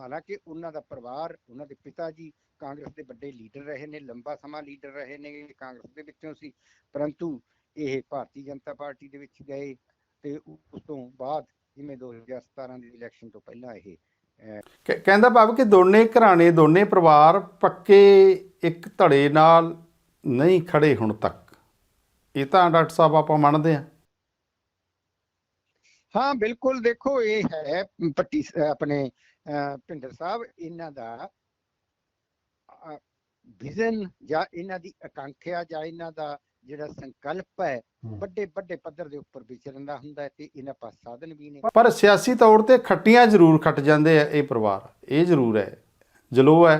ਹਾਲਾਂਕਿ ਉਹਨਾਂ ਦਾ ਪਰਿਵਾਰ ਉਹਨਾਂ ਦੇ ਪਿਤਾ ਜੀ ਕਾਂਗਰਸ ਦੇ ਵੱਡੇ ਲੀਡਰ ਰਹੇ ਨੇ ਲੰਬਾ ਸਮਾਂ ਲੀਡਰ ਰਹੇ ਨੇ ਕਾਂਗਰਸ ਦੇ ਵਿੱਚੋਂ ਸੀ। ਪਰੰਤੂ ਇਹ ਭਾਰਤੀ ਜਨਤਾ ਪਾਰਟੀ ਦੇ ਵਿੱਚ ਗਏ ਤੇ ਉਸ ਤੋਂ ਬਾਅਦ ਜਿਵੇਂ 2017 ਦੀ ਇਲੈਕਸ਼ਨ ਤੋਂ ਪਹਿਲਾਂ ਇਹ ਕਹਿੰਦਾ ਭਾਵ ਕਿ ਦੋਨੇ ਘਰਾਣੇ ਦੋਨੇ ਪਰਿਵਾਰ ਪੱਕੇ ਇੱਕ ਧੜੇ ਨਾਲ ਨਹੀਂ ਖੜੇ ਹੁਣ ਤੱਕ। ਇਹ ਤਾਂ ਡਾਕਟਰ ਸਾਹਿਬ ਆਪਾਂ ਮੰਨਦੇ ਹਾਂ। ਹਾਂ ਬਿਲਕੁਲ ਦੇਖੋ ਇਹ ਹੈ ਪੱਟੀ ਆਪਣੇ ਭਿੰਦਰ ਸਾਹਿਬ ਇਹਨਾਂ ਦਾ ਵਿਜ਼ਨ ਜਾਂ ਇਹਨਾਂ ਦੀ ਆਕਾਂਖਿਆ ਜਾਂ ਇਹਨਾਂ ਦਾ ਜਿਹੜਾ ਸੰਕਲਪ ਹੈ ਵੱਡੇ ਵੱਡੇ ਪੱਧਰ ਦੇ ਉੱਪਰ ਵਿਚਰਨ ਦਾ ਹੁੰਦਾ ਹੈ ਤੇ ਇਹਨਾਂ ਪਾਸ ਸਾਧਨ ਵੀ ਨੇ। ਪਰ ਸਿਆਸੀ ਤੌਰ ਤੇ ਖੱਟੀਆਂ ਜ਼ਰੂਰ ਖੱਟ ਜਾਂਦੇ ਆ ਇਹ ਪਰਿਵਾਰ ਇਹ ਜ਼ਰੂਰ ਹੈ। ਜਲੋ ਹੈ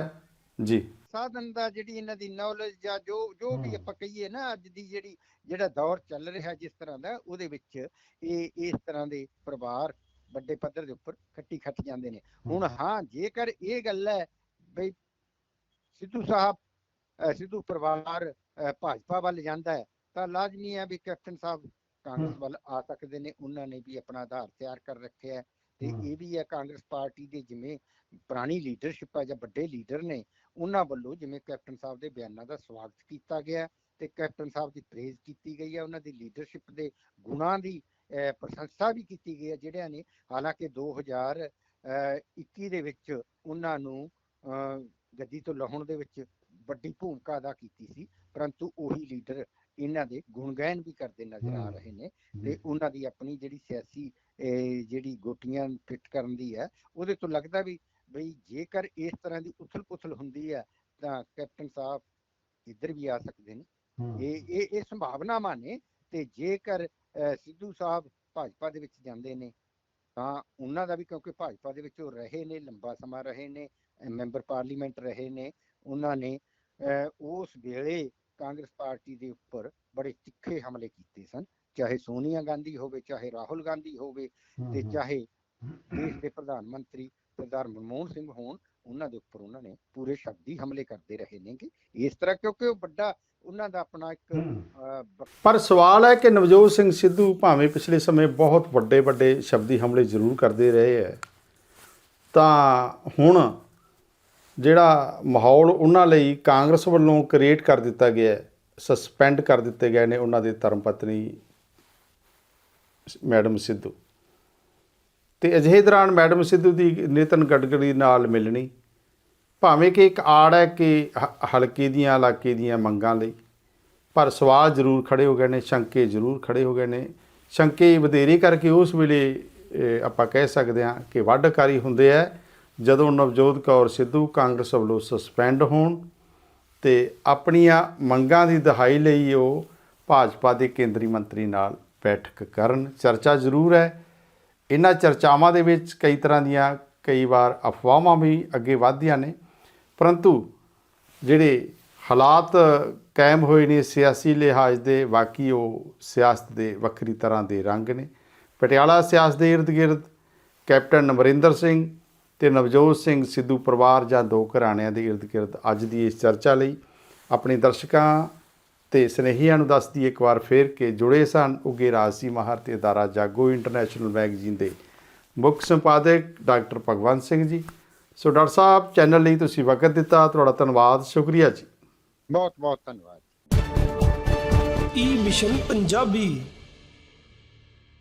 ਜੀ। ਸਾਧਨ ਦਾ ਜਿਹੜੀ ਇਹਨਾਂ ਦੀ ਨੌਲੇਜ ਜਾਂ ਜੋ ਜੋ ਵੀ ਆਪਾਂ ਕਹੀਏ ਨਾ ਅੱਜ ਦੀ ਜਿਹੜੀ ਜਿਹੜਾ ਦੌਰ ਚੱਲ ਰਿਹਾ ਜਿਸ ਤਰ੍ਹਾਂ ਦਾ ਉਹਦੇ ਵਿੱਚ ਇਹ ਇਸ ਤਰ੍ਹਾਂ ਦੇ ਪਰਿਵਾਰ ਵੱਡੇ ਪੱਧਰ ਦੇ ਉੱਪਰ ਖੱਟੀ ਖੱਟ ਜਾਂਦੇ ਨੇ। ਹੁਣ ਹਾਂ ਜੇਕਰ ਇਹ ਗੱਲ ਹੈ ਬਈ ਸਿੱਧੂ ਸਾਹਿਬ ਸਿੱਧੂ ਪਰਿਵਾਰ ਭਾਜਪਾ ਵੱਲ ਜਾਂਦਾ ਹੈ ਤਾਂ ਲਾਜ਼ਮੀ ਹੈ ਵੀ ਕੈਪਟਨ ਸਾਹਿਬ ਕਾਂਗਰਸ ਵੱਲ ਆ ਸਕਦੇ ਨੇ। ਉਹਨਾਂ ਨੇ ਵੀ ਆਪਣਾ ਆਧਾਰ ਤਿਆਰ ਕਰ ਰੱਖਿਆ ਹੈ। ਤੇ ਇਹ ਵੀ ਹੈ ਕਾਂਗਰਸ ਪਾਰਟੀ ਦੇ ਜਿਵੇਂ ਪੁਰਾਣੀ ਲੀਡਰਸ਼ਿਪ ਹੈ ਜਾਂ ਵੱਡੇ ਲੀਡਰ ਨੇ ਉਹਨਾਂ ਵੱਲੋਂ ਜਿਵੇਂ ਕੈਪਟਨ ਸਾਹਿਬ ਦੇ ਬਿਆਨਾਂ ਦਾ ਸਵਾਗਤ ਕੀਤਾ ਗਿਆ ਤੇ ਕੈਪਟਨ ਸਾਹਿਬ ਦੀ ਪ੍ਰੇਜ਼ ਕੀਤੀ ਗਈ ਹੈ। ਉਹਨਾਂ ਦੀ ਲੀਡਰਸ਼ਿਪ ਦੇ ਗੁਣਾਂ ਦੀ ਪ੍ਰਸ਼ੰਸਾ ਵੀ ਕੀਤੀ ਗਈ ਹੈ ਜਿਹੜਿਆਂ ਨੇ ਹਾਲਾਂਕਿ 2021 ਦੇ ਵਿੱਚ ਉਹਨਾਂ ਨੂੰ ਗੱਦੀ ਤੋਂ ਲਾਹੁਣ ਦੇ ਵਿੱਚ ਵੱਡੀ ਭੂਮਿਕਾ ਅਦਾ ਕੀਤੀ ਸੀ ਪਰੰਤੂ ਉਹੀ ਲੀਡਰ ਇਹਨਾਂ ਦੇ ਗੁਣਗਾਨ ਵੀ ਕਰਦੇ ਨਜ਼ਰ ਆ। ਰਹੇ ਨੇ ਤੇ ਉਹਨਾਂ ਦੀ ਆਪਣੀ ਜਿਹੜੀ ਸਿਆਸੀ ਜਿਹੜੀ ਗੋਟੀਆਂ ਫਿੱਟ ਕਰਨ ਦੀ ਹੈ ਉਹਦੇ ਤੋਂ ਲੱਗਦਾ ਵੀ ਬਈ ਜੇਕਰ ਇਸ ਤਰ੍ਹਾਂ ਦੀ ਉਥਲ-ਪੁਥਲ ਹੁੰਦੀ ਹੈ ਤਾਂ ਕੈਪਟਨ ਸਾਹਿਬ ਇੱਧਰ ਵੀ ਆ ਸਕਦੇ ਨੇ। ਇਹ ਇਹ ਇਹ ਸੰਭਾਵਨਾਵਾਂ ਨੇ ਤੇ ਜੇਕਰ ਸਿੱਧੂ ਸਾਹਿਬ ਭਾਜਪਾ ਦੇ ਵਿੱਚ ਜਾਂਦੇ ਨੇ ਤਾਂ ਉਹਨਾਂ ਦਾ ਵੀ ਕਿਉਂਕਿ ਭਾਜਪਾ ਦੇ ਵਿੱਚ ਉਹ ਰਹੇ ਨੇ ਲੰਬਾ ਸਮਾਂ ਰਹੇ ਨੇ ਮੈਂਬਰ ਪਾਰਲੀਮੈਂਟ ਰਹੇ ਨੇ ਉਹਨਾਂ ਨੇ ਉਸ ਵੇਲੇ ਕਾਂਗਰਸ ਪਾਰਟੀ ਦੇ ਉੱਪਰ ਬੜੇ ਤਿੱਖੇ ਹਮਲੇ ਕੀਤੇ ਸਨ ਚਾਹੇ ਸੋਨੀਆ ਗਾਂਧੀ ਹੋਵੇ ਚਾਹੇ ਰਾਹੁਲ ਗਾਂਧੀ ਹੋਵੇ ਤੇ ਚਾਹੇ ਦੇਸ਼ ਦੇ ਪ੍ਰਧਾਨ ਮੰਤਰੀ ਸਰਦਾਰ ਮਨਮੋਹਨ ਸਿੰਘ ਹੋਣ ਉਹਨਾਂ ਦੇ ਉੱਪਰ ਉਹਨਾਂ ਨੇ ਪੂਰੇ ਸ਼ਬਦੀ ਹਮਲੇ ਕਰਦੇ ਰਹੇ ਨੇਗੇ। ਇਸ ਤਰ੍ਹਾਂ ਕਿਉਂਕਿ ਉਹ ਵੱਡਾ ਉਹਨਾਂ ਦਾ ਆਪਣਾ ਇੱਕ ਪਰ ਸਵਾਲ ਹੈ ਕਿ ਨਵਜੋਤ ਸਿੰਘ ਸਿੱਧੂ ਭਾਵੇਂ ਪਿਛਲੇ ਸਮੇਂ ਬਹੁਤ ਵੱਡੇ ਵੱਡੇ ਸ਼ਬਦੀ ਹਮਲੇ ਜ਼ਰੂਰ ਕਰਦੇ ਰਹੇ ਹੈ ਤਾਂ ਹੁਣ ਜਿਹੜਾ ਮਾਹੌਲ ਉਹਨਾਂ ਲਈ ਕਾਂਗਰਸ ਵੱਲੋਂ ਕ੍ਰੀਏਟ ਕਰ ਦਿੱਤਾ ਗਿਆ ਹੈ ਸਸਪੈਂਡ ਕਰ ਦਿੱਤੇ ਗਏ ਨੇ ਉਹਨਾਂ ਦੇ ਧਰਮ ਪਤਨੀ ਮੈਡਮ ਸਿੱਧੂ। ਤੇ ਅਜਿਹੇ ਦੌਰਾਨ ਮੈਡਮ ਸਿੱਧੂ ਦੀ ਨਿਤਨ ਗਡਕਰੀ ਨਾਲ ਮਿਲਣੀ ਭਾਵੇਂ ਕਿ ਇੱਕ ਆੜ ਹੈ ਕਿ ਹਲਕੇ ਦੀਆਂ, ਇਲਾਕੇ ਦੀਆਂ ਮੰਗਾਂ ਲਈ। ਪਰ ਸਵਾਲ ਜ਼ਰੂਰ ਖੜੇ ਹੋ ਗਏ ਨੇ, ਸ਼ੰਕੇ ਜ਼ਰੂਰ ਖੜੇ ਹੋ ਗਏ ਨੇ। ਸ਼ੰਕੇ ਵਧੇਰੇ ਕਰਕੇ ਉਸ ਵੇਲੇ ਆਪਾਂ ਕਹਿ ਸਕਦੇ ਹਾਂ ਕਿ ਵੱਢਕਾਰੀ ਹੁੰਦੇ ਆ, ਜਦੋਂ ਨਵਜੋਤ ਕੌਰ ਸਿੱਧੂ ਕਾਂਗਰਸ ਵੱਲੋਂ ਸਸਪੈਂਡ ਹੋਣ ਤੇ ਆਪਣੀਆਂ ਮੰਗਾਂ ਦੀ ਦਹਾਈ ਲਈ ਉਹ ਭਾਜਪਾ ਦੇ ਕੇਂਦਰੀ ਮੰਤਰੀ ਨਾਲ ਬੈਠਕ ਕਰਨ। ਚਰਚਾ ਜ਼ਰੂਰ ਹੈ। ਇਹਨਾਂ ਚਰਚਾਵਾਂ ਦੇ ਵਿੱਚ ਕਈ ਤਰ੍ਹਾਂ ਦੀਆਂ ਕਈ ਵਾਰ ਅਫਵਾਹਾਂ ਵੀ ਅੱਗੇ ਵਧਦੀਆਂ ਨੇ। ਪਰੰਤੂ ਜਿਹੜੇ ਹਾਲਾਤ ਕਾਇਮ ਹੋਏ ਨੇ ਸਿਆਸੀ ਲਿਹਾਜ਼ ਦੇ, ਬਾਕੀ ਉਹ ਸਿਆਸਤ ਦੇ ਵੱਖਰੀ ਤਰ੍ਹਾਂ ਦੇ ਰੰਗ ਨੇ। ਪਟਿਆਲਾ ਸਿਆਸਤ ਦੇ ਇਰਦ ਗਿਰਦ ਕੈਪਟਨ ਅਮਰਿੰਦਰ ਸਿੰਘ ਤੇ ਨਵਜੋਤ ਸਿੰਘ ਸਿੱਧੂ ਪਰਿਵਾਰ ਜਾਂ ਦੋ ਘਰਾਣਿਆਂ ਦੇ ਇਰਦ ਗਿਰਦ ਅੱਜ ਦੀ ਇਸ ਚਰਚਾ ਲਈ ਆਪਣੇ ਦਰਸ਼ਕਾਂ ਤੇ ਸਨੇਹੀਆਂ ਨੂੰ ਦੱਸਦੀ ਇੱਕ ਵਾਰ ਫੇਰ ਕਿ ਜੁੜੇ ਸਨ ਉਗੇ ਰਾਜਸੀ ਮਾਹਰ ਤੇ ਅਦਾਰਾ ਜਾਗੋ ਇੰਟਰਨੈਸ਼ਨਲ ਮੈਗਜ਼ੀਨ ਦੇ ਮੁੱਖ ਸੰਪਾਦਕ doctor Bhagwant Singh ji. So doctor ਸਾਹਿਬ ਚੈਨਲ ਲਈ ਤੁਸੀਂ ਵਕਤ ਦਿੱਤਾ। ਤੁਹਾਡਾ ਧੰਨਵਾਦ। ਸ਼ੁਕਰੀਆ ਜੀ। ਬਹੁਤ ਬਹੁਤ ਧੰਨਵਾਦ। ਈ ਮਿਸ਼ਨ ਪੰਜਾਬੀ